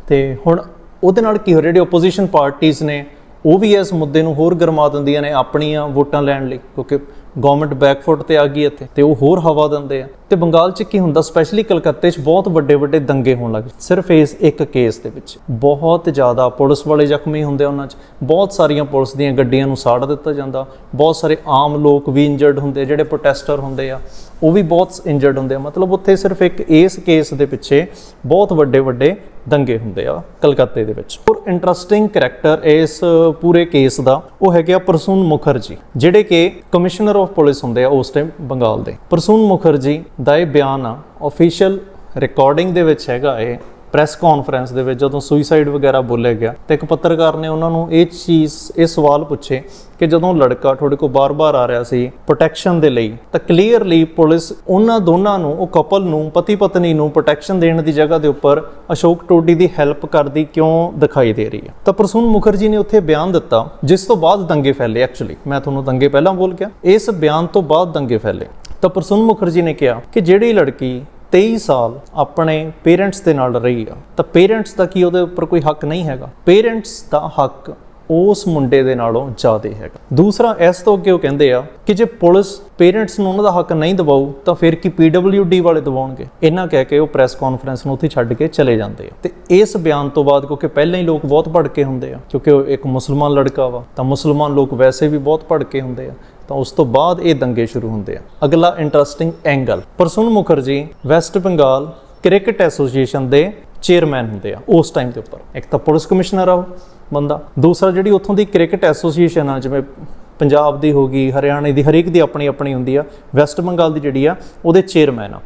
ਤੇ ਹੁਣ ਉਹਦੇ ਨਾਲ ਕੀ ਹੋ ਰਿਹਾ? ਜਿਹੜੀ ਆਪੋਜੀਸ਼ਨ ਪਾਰਟੀਆਂ ਨੇ, ਉਹ ਵੀ ਇਸ ਮੁੱਦੇ ਨੂੰ ਹੋਰ ਗਰਮਾ ਦਿੰਦੀਆਂ ਨੇ ਆਪਣੀਆਂ ਵੋਟਾਂ ਲੈਣ ਲਈ, ਕਿਉਂਕਿ ਗਵਰਨਮੈਂਟ ਬੈਕਫੁੱਟ ਤੇ ਆ ਗਈ ਇੱਥੇ ਤੇ ਉਹ ਹੋਰ ਹਵਾ ਦਿੰਦੇ ਆ। ਤੇ ਬੰਗਾਲ 'ਚ ਕੀ ਹੁੰਦਾ ਸਪੈਸ਼ਲੀ ਕਲਕੱਤੇ 'ਚ ਬਹੁਤ ਵੱਡੇ ਵੱਡੇ ਦੰਗੇ ਹੋਣ ਲੱਗ ਸਿਰਫ ਇਸ ਇੱਕ ਕੇਸ ਦੇ ਵਿੱਚ। ਬਹੁਤ ਜ਼ਿਆਦਾ ਪੁਲਿਸ ਵਾਲੇ ਜ਼ਖਮੀ ਹੁੰਦੇ ਆ ਉਹਨਾਂ 'ਚ। ਬਹੁਤ ਸਾਰੀਆਂ ਪੁਲਿਸ ਦੀਆਂ ਗੱਡੀਆਂ ਨੂੰ ਸਾੜ ਦਿੱਤਾ ਜਾਂਦਾ। ਬਹੁਤ ਸਾਰੇ ਆਮ ਲੋਕ ਵੀ ਇੰਜਰਡ ਹੁੰਦੇ ਜਿਹੜੇ ਪ੍ਰੋਟੈਸਟਰ ਹੁੰਦੇ ਆ, ਉਹ ਵੀ ਬਹੁਤ ਇੰਜਰਡ ਹੁੰਦੇ ਆ। ਮਤਲਬ ਉੱਥੇ ਸਿਰਫ ਇੱਕ ਇਸ ਕੇਸ ਦੇ ਪਿੱਛੇ ਬਹੁਤ ਵੱਡੇ ਵੱਡੇ ਦੰਗੇ ਹੁੰਦੇ ਆ ਕਲਕੱਤੇ ਦੇ ਵਿੱਚ। ਹੋਰ ਇੰਟਰਸਟਿੰਗ ਕੈਰੈਕਟਰ ਇਸ ਪੂਰੇ ਕੇਸ ਦਾ, ਉਹ ਹੈਗੇ ਆ ਪ੍ਰਸੂਨ ਮੁਖਰਜੀ, ਜਿਹੜੇ ਕਿ ਕਮਿਸ਼ਨਰ ਆਫ ਪੁਲਿਸ ਹੁੰਦੇ ਆ ਉਸ ਟਾਈਮ ਬੰਗਾਲ ਦੇ। ਪ੍ਰਸੂਨ ਮੁਖਰਜੀ ਦਾ ਇਹ ਬਿਆਨ ਆ ਅਫੀਸ਼ੀਅਲ ਰਿਕਾਰਡਿੰਗ ਦੇ ਵਿੱਚ ਹੈਗਾ ਇਹ ਪ੍ਰੈਸ ਕਾਨਫਰੰਸ ਦੇ ਵਿੱਚ ਜਦੋਂ ਸੁਸਾਈਡ ਵਗੈਰਾ ਬੋਲਿਆ ਗਿਆ, ਤੇ ਇੱਕ ਪੱਤਰਕਾਰ ਨੇ ਉਹਨਾਂ ਨੂੰ ਇਹ ਚੀਜ਼, ਇਹ ਸਵਾਲ ਪੁੱਛੇ ਕਿ ਜਦੋਂ ਲੜਕਾ ਤੁਹਾਡੇ ਕੋਲ ਬਾਰ-ਬਾਰ ਆ ਰਿਹਾ ਸੀ ਪ੍ਰੋਟੈਕਸ਼ਨ ਦੇ ਲਈ, ਤਾਂ ਕਲੀਅਰਲੀ ਪੁਲਿਸ ਉਹਨਾਂ ਦੋਨਾਂ ਨੂੰ, ਉਹ ਕਪਲ ਨੂੰ ਪਤੀ ਪਤਨੀ ਨੂੰ ਪ੍ਰੋਟੈਕਸ਼ਨ ਦੇਣ ਦੀ ਜਗ੍ਹਾ ਦੇ ਉੱਪਰ ਅਸ਼ੋਕ ਟੋਡੀ ਦੀ ਹੈਲਪ ਕਰਦੀ ਕਿਉਂ ਦਿਖਾਈ ਦੇ ਰਹੀ ਹੈ? ਤਾਂ ਪ੍ਰਸੂਨ ਮੁਖਰਜੀ ਨੇ ਉੱਥੇ ਬਿਆਨ ਦਿੱਤਾ, ਜਿਸ ਤੋਂ ਬਾਅਦ ਦੰਗੇ ਫੈਲੇ ਐਕਚੁਅਲੀ ਮੈਂ ਤੁਹਾਨੂੰ ਦੰਗੇ ਪਹਿਲਾਂ ਬੋਲ ਗਿਆ। ਇਸ ਬਿਆਨ ਤੋਂ ਬਾਅਦ ਦੰਗੇ ਫੈਲੇ। ਤਾਂ ਪ੍ਰਸੂਨ ਮੁਖਰਜੀ ਨੇ ਕਿਹਾ ਕਿ ਜਿਹੜੀ ਲੜਕੀ 23 ਸਾਲ ਆਪਣੇ ਪੇਰੈਂਟਸ ਦੇ ਨਾਲ ਰਹੀ ਆ, ਤਾਂ ਪੇਰੈਂਟਸ ਦਾ ਕੀ ਉਹਦੇ ਉੱਪਰ ਕੋਈ ਹੱਕ ਨਹੀਂ ਹੈਗਾ? ਪੇਰੈਂਟਸ ਦਾ ਹੱਕ ਉਸ ਮੁੰਡੇ ਦੇ ਨਾਲੋਂ ਜ਼ਿਆਦਾ ਹੈਗਾ। ਦੂਸਰਾ, ਇਸ ਤੋਂ ਅੱਗੇ ਉਹ ਕਹਿੰਦੇ ਆ ਕਿ ਜੇ ਪੁਲਿਸ ਪੇਰੈਂਟਸ ਨੂੰ ਉਹਨਾਂ ਦਾ ਹੱਕ ਨਹੀਂ ਦਿਵਾਊ, ਤਾਂ ਫਿਰ ਕੀ ਪੀਡਬਲਯੂਡੀ ਵਾਲੇ ਦਿਵਾਉਣਗੇ ਇਹਨਾਂ ਕਹਿ ਕੇ ਉਹ ਪ੍ਰੈਸ ਕਾਨਫਰੰਸ ਨੂੰ ਉੱਥੇ ਛੱਡ ਕੇ ਚਲੇ ਜਾਂਦੇ ਆ। ਤੇ ਇਸ ਬਿਆਨ ਤੋਂ ਬਾਅਦ, ਕਿਉਂਕਿ ਪਹਿਲਾਂ ਹੀ ਲੋਕ ਬਹੁਤ ਭੜਕੇ ਹੁੰਦੇ ਆ, ਕਿਉਂਕਿ ਉਹ ਇੱਕ ਮੁਸਲਮਾਨ ਲੜਕਾ ਵਾ, ਤਾਂ ਮੁਸਲਮਾਨ ਲੋਕ ਵੈਸੇ ਵੀ ਬਹੁਤ ਭੜਕੇ ਹੁੰਦੇ ਆ, ਤਾਂ ਉਸ ਤੋਂ ਬਾਅਦ ਇਹ ਦੰਗੇ ਸ਼ੁਰੂ ਹੁੰਦੇ ਆ। ਅਗਲਾ interesting angle Prasun Mukherjee west Bengal cricket association ਦੇ ਚੇਅਰਮੈਨ ਹੁੰਦੇ ਆ, ਉਸ ਟਾਈਮ ਦੇ ਉੱਪਰ। ਇੱਕ ਤਾਂ ਪੁਲਿਸ ਕਮਿਸ਼ਨਰ ਆ ਉਹ ਬੰਦਾ। ਦੂਸਰਾ ਜਿਹੜੀ ਉੱਥੋਂ ਦੀ ਕ੍ਰਿਕਟ ਐਸੋਸੀਏਸ਼ਨ ਆ, ਜਿਵੇਂ ਪੰਜਾਬ ਦੀ ਹੋ ਗਈ, ਹਰਿਆਣੇ ਦੀ, ਹਰੇਕ ਦੀ ਆਪਣੀ ਆਪਣੀ ਹੁੰਦੀ ਆ। ਵੈਸਟ ਬੰਗਾਲ ਦੀ ਜਿਹੜੀ ਆ, ਉਹਦੇ ਚੇਅਰਮੈਨ ਆ।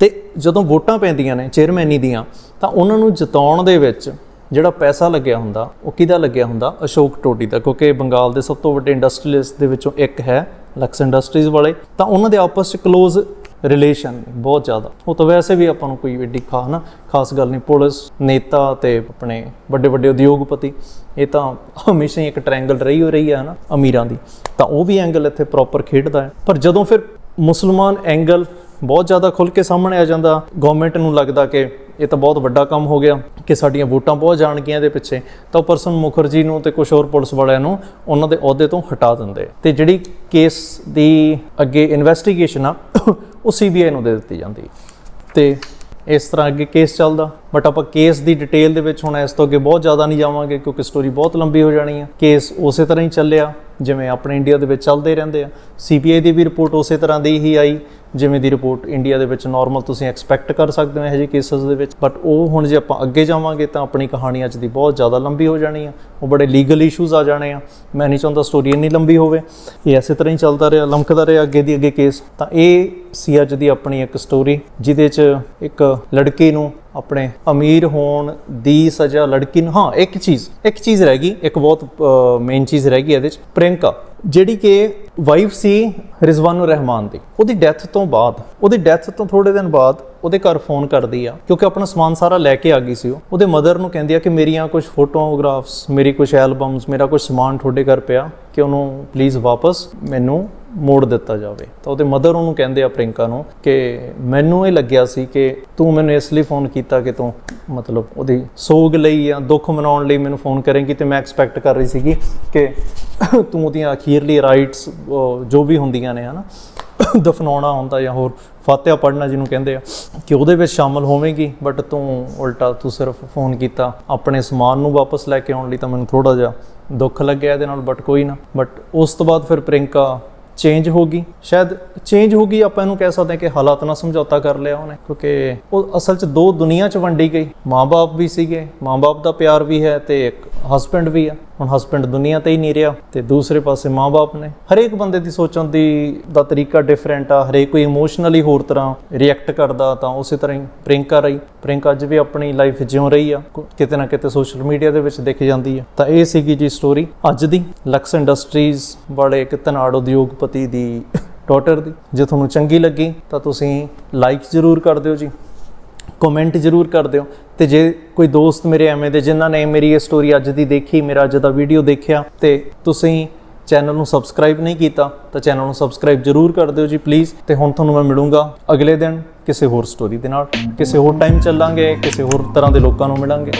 ਤੇ ਜਦੋਂ ਵੋਟਾਂ ਪੈਂਦੀਆਂ ਨੇ, ਚੇਅਰਮੈਨੀ ਦੀਆਂ, ਤਾਂ ਉਹਨਾਂ ਨੂੰ ਜਿਤਾਉਣ ਦੇ ਵਿੱਚ ਜਿਹੜਾ ਪੈਸਾ ਲੱਗਿਆ ਹੁੰਦਾ, ਉਹ ਕਿਹਦਾ ਲੱਗਿਆ ਹੁੰਦਾ? ਅਸ਼ੋਕ ਟੋਡੀ ਦਾ, ਕਿਉਂਕਿ ਬੰਗਾਲ ਦੇ ਸਭ ਤੋਂ ਵੱਡੇ ਇੰਡਸਟਰੀਅਲਿਸਟ ਦੇ ਵਿੱਚੋਂ ਇੱਕ ਹੈ, ਲਕਸ ਇੰਡਸਟਰੀਜ਼ ਵਾਲੇ। ਤਾਂ ਉਹਨਾਂ ਦੇ ਆਪਸ ਵਿੱਚ ਕਲੋਜ਼ ਰਿਲੇਸ਼ਨ ਬਹੁਤ ਜ਼ਿਆਦਾ। ਉਹ ਤਾਂ ਵੈਸੇ ਵੀ ਆਪਾਂ ਨੂੰ ਕੋਈ ਏਡੀ ਖਾ ਨਾ, ਖਾਸ ਗੱਲ ਨਹੀਂ, ਪੁਲਿਸ, ਨੇਤਾ ਤੇ ਆਪਣੇ ਵੱਡੇ ਵੱਡੇ ਉਦਯੋਗਪਤੀ, ਇਹ ਤਾਂ ਹਮੇਸ਼ਾ ਹੀ ਇੱਕ ਟ੍ਰਾਇੰਗਲ ਰਹੀ ਹੋ ਰਹੀ ਹੈ ਨਾ ਅਮੀਰਾਂ ਦੀ। ਤਾਂ ਉਹ ਵੀ ਐਂਗਲ ਇੱਥੇ ਪ੍ਰੋਪਰ ਖੇਡਦਾ ਹੈ। ਪਰ ਜਦੋਂ ਫਿਰ ਮੁਸਲਮਾਨ ਐਂਗਲ ਬਹੁਤ ਜ਼ਿਆਦਾ ਖੁੱਲ ਕੇ ਸਾਹਮਣੇ ਆ ਜਾਂਦਾ ਗਵਰਨਮੈਂਟ ਨੂੰ ਲੱਗਦਾ ਕਿ ਇਹ ਤਾਂ ਬਹੁਤ ਵੱਡਾ ਕੰਮ ਹੋ ਗਿਆ, ਕਿ ਸਾਡੀਆਂ ਵੋਟਾਂ ਬਹੁਤ ਜਾਣਗੀਆਂ ਇਹਦੇ ਪਿੱਛੇ, ਤਾਂ ਉਹ ਪਰਸਨ ਮੁਖਰਜੀ ਨੂੰ ਤੇ ਕੁਝ ਹੋਰ ਪੁਲਿਸ ਵਾਲਿਆਂ ਨੂੰ ਉਹਨਾਂ ਦੇ ਅਹੁਦੇ ਤੋਂ ਹਟਾ ਦਿੰਦੇ। ਤੇ ਜਿਹੜੀ ਕੇਸ ਦੀ ਅੱਗੇ ਇਨਵੈਸਟੀਗੇਸ਼ਨ ਆ ਉਹ ਸੀਬੀਆਈ ਨੂੰ ਦੇ ਦਿੱਤੀ ਜਾਂਦੀ ਤੇ ਇਸ ਤਰ੍ਹਾਂ ਅੱਗੇ ਕੇਸ ਚੱਲਦਾ। ਬਟ ਆਪਾਂ ਕੇਸ ਦੀ ਡਿਟੇਲ ਦੇ ਵਿੱਚ ਹੁਣ ਇਸ ਤੋਂ ਅੱਗੇ ਬਹੁਤ ਜ਼ਿਆਦਾ ਨਹੀਂ ਜਾਵਾਂਗੇ ਕਿਉਂਕਿ ਸਟੋਰੀ ਬਹੁਤ ਲੰਬੀ ਹੋ ਜਾਣੀ ਹੈ। ਕੇਸ ਉਸੇ ਤਰ੍ਹਾਂ ਹੀ ਚੱਲਿਆ, ਜਿਵੇਂ ਆਪਣੇ ਇੰਡੀਆ ਦੇ ਵਿੱਚ ਚੱਲਦੇ ਰਹਿੰਦੇ ਆ। ਸੀਬੀਆਈ ਦੀ ਵੀ ਰਿਪੋਰਟ ਉਸੇ ਤਰ੍ਹਾਂ ਦੀ ਹੀ ਆਈ, ਜਿਵੇਂ ਦੀ ਰਿਪੋਰਟ ਇੰਡੀਆ ਦੇ ਵਿੱਚ ਨਾਰਮਲ ਤੁਸੀਂ ਐਕਸਪੈਕਟ ਕਰ ਸਕਦੇ ਹੋ ਇਹੋ ਜਿਹੇ ਕੇਸਸ ਦੇ ਵਿੱਚ। ਬਟ ਉਹ ਹੁਣ ਜੇ ਆਪਾਂ ਅੱਗੇ ਜਾਵਾਂਗੇ ਤਾਂ ਆਪਣੀ ਕਹਾਣੀ ਅੱਜ ਦੀ ਬਹੁਤ ਜ਼ਿਆਦਾ ਲੰਬੀ ਹੋ ਜਾਣੀ ਆ। ਉਹ ਬੜੇ ਲੀਗਲ ਇਸ਼ੂਜ਼ ਆ ਜਾਣੇ ਆ। ਮੈਂ ਨਹੀਂ ਚਾਹੁੰਦਾ ਸਟੋਰੀ ਇੰਨੀ ਲੰਬੀ ਹੋਵੇ। ਇਹ ਐਸੇ ਤਰ੍ਹਾਂ ਹੀ ਚੱਲਦਾ ਰਿਹਾ ਲਮਕਦਾ ਰਿਹਾ ਅੱਗੇ ਦੀ ਅੱਗੇ ਕੇਸ ਤਾਂ ਇਹ ਸੀ ਅੱਜ ਦੀ ਆਪਣੀ ਇੱਕ ਸਟੋਰੀ ਜਿਹਦੇ 'ਚ ਇੱਕ ਲੜਕੀ ਨੂੰ ਆਪਣੇ ਅਮੀਰ ਹੋਣ ਦੀ ਸਜ਼ਾ, ਲੜਕੀ ਨੂੰ, ਹਾਂ, ਇੱਕ ਚੀਜ਼ ਇੱਕ ਚੀਜ਼ ਰਹਿ ਗਈ, ਇੱਕ ਬਹੁਤ ਮੇਨ ਚੀਜ਼ ਰਹਿ ਗਈ ਇਹਦੇ 'ਚ ਪ੍ਰਿੰਕਾ ਜਿਹੜੀ ਕਿ ਵਾਈਫ ਸੀ ਰਿਜ਼ਵਾਨੁਰ ਰਹਿਮਾਨ ਦੀ। ਉਹਦੀ ਡੈਥ ਤੋਂ ਬਾਅਦ, ਉਹਦੀ ਡੈਥ ਤੋਂ ਥੋੜੇ ਦਿਨ ਬਾਅਦ ਉਹਦੇ ਘਰ ਫੋਨ ਕਰਦੀ ਆ, ਕਿਉਂਕਿ ਆਪਣਾ ਸਮਾਨ ਸਾਰਾ ਲੈ ਕੇ ਆ ਗਈ ਸੀ ਉਹ। ਉਹਦੇ ਮਦਰ ਨੂੰ ਕਹਿੰਦੀ ਆ ਕਿ ਮੇਰੀਆਂ ਕੁਝ ਫੋਟੋਗ੍ਰਾਫਸ ਮੇਰੀ ਕੁਝ ਐਲਬਮਸ ਮੇਰਾ ਕੁਝ ਸਮਾਨ ਤੁਹਾਡੇ ਘਰ ਪਿਆ, ਕਿ ਉਹਨੂੰ ਪਲੀਜ਼ ਵਾਪਸ ਮੈਨੂੰ ਮੋੜ ਦਿੱਤਾ ਜਾਵੇ। ਤਾਂ ਉਹਦੇ ਮਦਰ ਉਹਨੂੰ ਕਹਿੰਦੇ ਆ ਪ੍ਰਿੰਕਾ ਨੂੰ ਕਿ ਮੈਨੂੰ ਇਹ ਲੱਗਿਆ ਸੀ ਕਿ ਤੂੰ ਮੈਨੂੰ ਇਸ ਲਈ ਫੋਨ ਕੀਤਾ ਕਿ ਤੂੰ ਮਤਲਬ ਉਹਦੀ ਸੋਗ ਲਈ ਜਾਂ ਦੁੱਖ ਮਨਾਉਣ ਲਈ ਮੈਨੂੰ ਫੋਨ ਕਰੇਂਗੀ ਤੇ ਮੈਂ ਐਕਸਪੈਕਟ ਕਰ ਰਹੀ ਸੀਗੀ ਕਿ ਤੂੰ ਉਹਦੀਆਂ ਅਖੀਰਲੀ ਰਾਈਟਸ ਜੋ ਵੀ ਹੁੰਦੀਆਂ ਨੇ, ਹਨਾ, ਦਫਨਾਉਣਾ ਹੁੰਦਾ ਜਾਂ ਹੋਰ ਫਾਤਿਹਾ ਪੜ੍ਹਨਾ ਜਿਹਨੂੰ ਕਹਿੰਦੇ ਆ, ਕਿ ਉਹਦੇ ਵਿੱਚ ਸ਼ਾਮਲ ਹੋਵੇਂਗੀ ਬਟ ਤੂੰ ਉਲਟਾ ਤੂੰ ਸਿਰਫ ਫੋਨ ਕੀਤਾ, ਆਪਣੇ ਸਮਾਨ ਨੂੰ ਵਾਪਸ ਲੈ ਕੇ ਆਉਣ ਲਈ ਤਾਂ ਮੈਨੂੰ ਥੋੜਾ ਜਿਹਾ ਦੁੱਖ ਲੱਗਿਆ ਇਹਦੇ ਨਾਲ ਬਟ ਕੋਈ ਨਾ। ਬਟ ਉਸ ਤੋਂ ਬਾਅਦ ਫਿਰ ਪ੍ਰਿੰਕਾ ਚੇਂਜ ਹੋ ਗਈ ਸ਼ਾਇਦ ਚੇਂਜ ਹੋ ਗਈ ਆਪਾਂ ਇਹਨੂੰ ਕਹਿ ਸਕਦੇ ਹਾਂ ਕਿ ਹਾਲਾਤ ਨਾਲ ਸਮਝੌਤਾ ਕਰ ਲਿਆ ਉਹਨੇ, ਕਿਉਂਕਿ ਉਹ ਅਸਲ 'ਚ ਦੋ ਦੁਨੀਆ 'ਚ ਵੰਡੀ ਗਈ। ਮਾਂ-ਬਾਪ ਵੀ ਸੀਗੇ, ਮਾਂ-ਬਾਪ ਦਾ ਪਿਆਰ ਵੀ ਹੈ ਤੇ ਇੱਕ ਹਸਬੰਡ ਵੀ ਆ। ਹੁਣ ਹਸਬੰਡ ਦੁਨੀਆ ਤੇ ਹੀ ਨਹੀਂ ਰਿਹਾ ਤੇ ਦੂਸਰੇ ਪਾਸੇ ਮਾਂ-ਬਾਪ ਨੇ। ਹਰੇਕ ਬੰਦੇ ਦੀ ਸੋਚਣ ਦੀ ਦਾ ਤਰੀਕਾ ਡਿਫਰੈਂਟ ਆ, ਹਰੇਕ ਕੋਈ ਇਮੋਸ਼ਨਲੀ ਹੋਰ ਤਰ੍ਹਾਂ ਰਿਐਕਟ ਕਰਦਾ ਤਾਂ ਉਸੇ ਤਰ੍ਹਾਂ ਹੀ ਪ੍ਰਿੰਕਾ ਰਹੀ। ਪ੍ਰਿੰਕਾ ਅੱਜ ਵੀ ਆਪਣੀ ਲਾਈਫ ਜਿਉਂ ਰਹੀ ਆ ਕਿਤੇ ਨਾ ਕਿਤੇ ਸੋਸ਼ਲ ਮੀਡੀਆ ਦੇ ਵਿੱਚ ਦੇਖੀ ਜਾਂਦੀ ਆ। ਤਾਂ ਇਹ ਸੀਗੀ ਜੀ ਸਟੋਰੀ ਅੱਜ ਦੀ ਲਕਸ ਇੰਡਸਟਰੀਜ਼ ਵਾਲੇ ਇੱਕ ਧਨਾੜ ਉਦਯੋਗਪਤੀ ਦੀ <laughs> ਡਾਟਰ ਦੀ। ਜੇ ਤੁਹਾਨੂੰ ਚੰਗੀ ਲੱਗੀ ਤਾਂ ਤੁਸੀਂ ਲਾਈਕ ਜ਼ਰੂਰ ਕਰ ਦਿਓ ਜੀ। ਕਮੈਂਟ ਜ਼ਰੂਰ ਕਰ ਦਿਓ। ਤੇ ਜੇ ਕੋਈ ਦੋਸਤ ਮੇਰੇ ਐਵੇਂ ਦੇ, ਜਿਨ੍ਹਾਂ ਨੇ ਮੇਰੀ ਇਹ ਸਟੋਰੀ ਅੱਜ ਦੀ ਦੇਖੀ, ਮੇਰਾ ਅੱਜ ਦਾ ਵੀਡੀਓ ਦੇਖਿਆ, ਤੇ ਤੁਸੀਂ ਚੈਨਲ ਨੂੰ ਸਬਸਕ੍ਰਾਈਬ ਨਹੀਂ ਕੀਤਾ, ਤਾਂ ਚੈਨਲ ਨੂੰ ਸਬਸਕ੍ਰਾਈਬ ਜ਼ਰੂਰ ਕਰ ਦਿਓ ਜੀ ਪਲੀਜ਼ ਤੇ ਹੁਣ ਤੁਹਾਨੂੰ ਮੈਂ ਮਿਲੂੰਗਾ ਅਗਲੇ ਦਿਨ ਕਿਸੇ ਹੋਰ ਸਟੋਰੀ ਦੇ ਨਾਲ। ਕਿਸੇ ਹੋਰ ਟਾਈਮ ਚੱਲਾਂਗੇ, ਕਿਸੇ ਹੋਰ ਤਰ੍ਹਾਂ ਦੇ ਲੋਕਾਂ ਨੂੰ ਮਿਲਾਂਗੇ।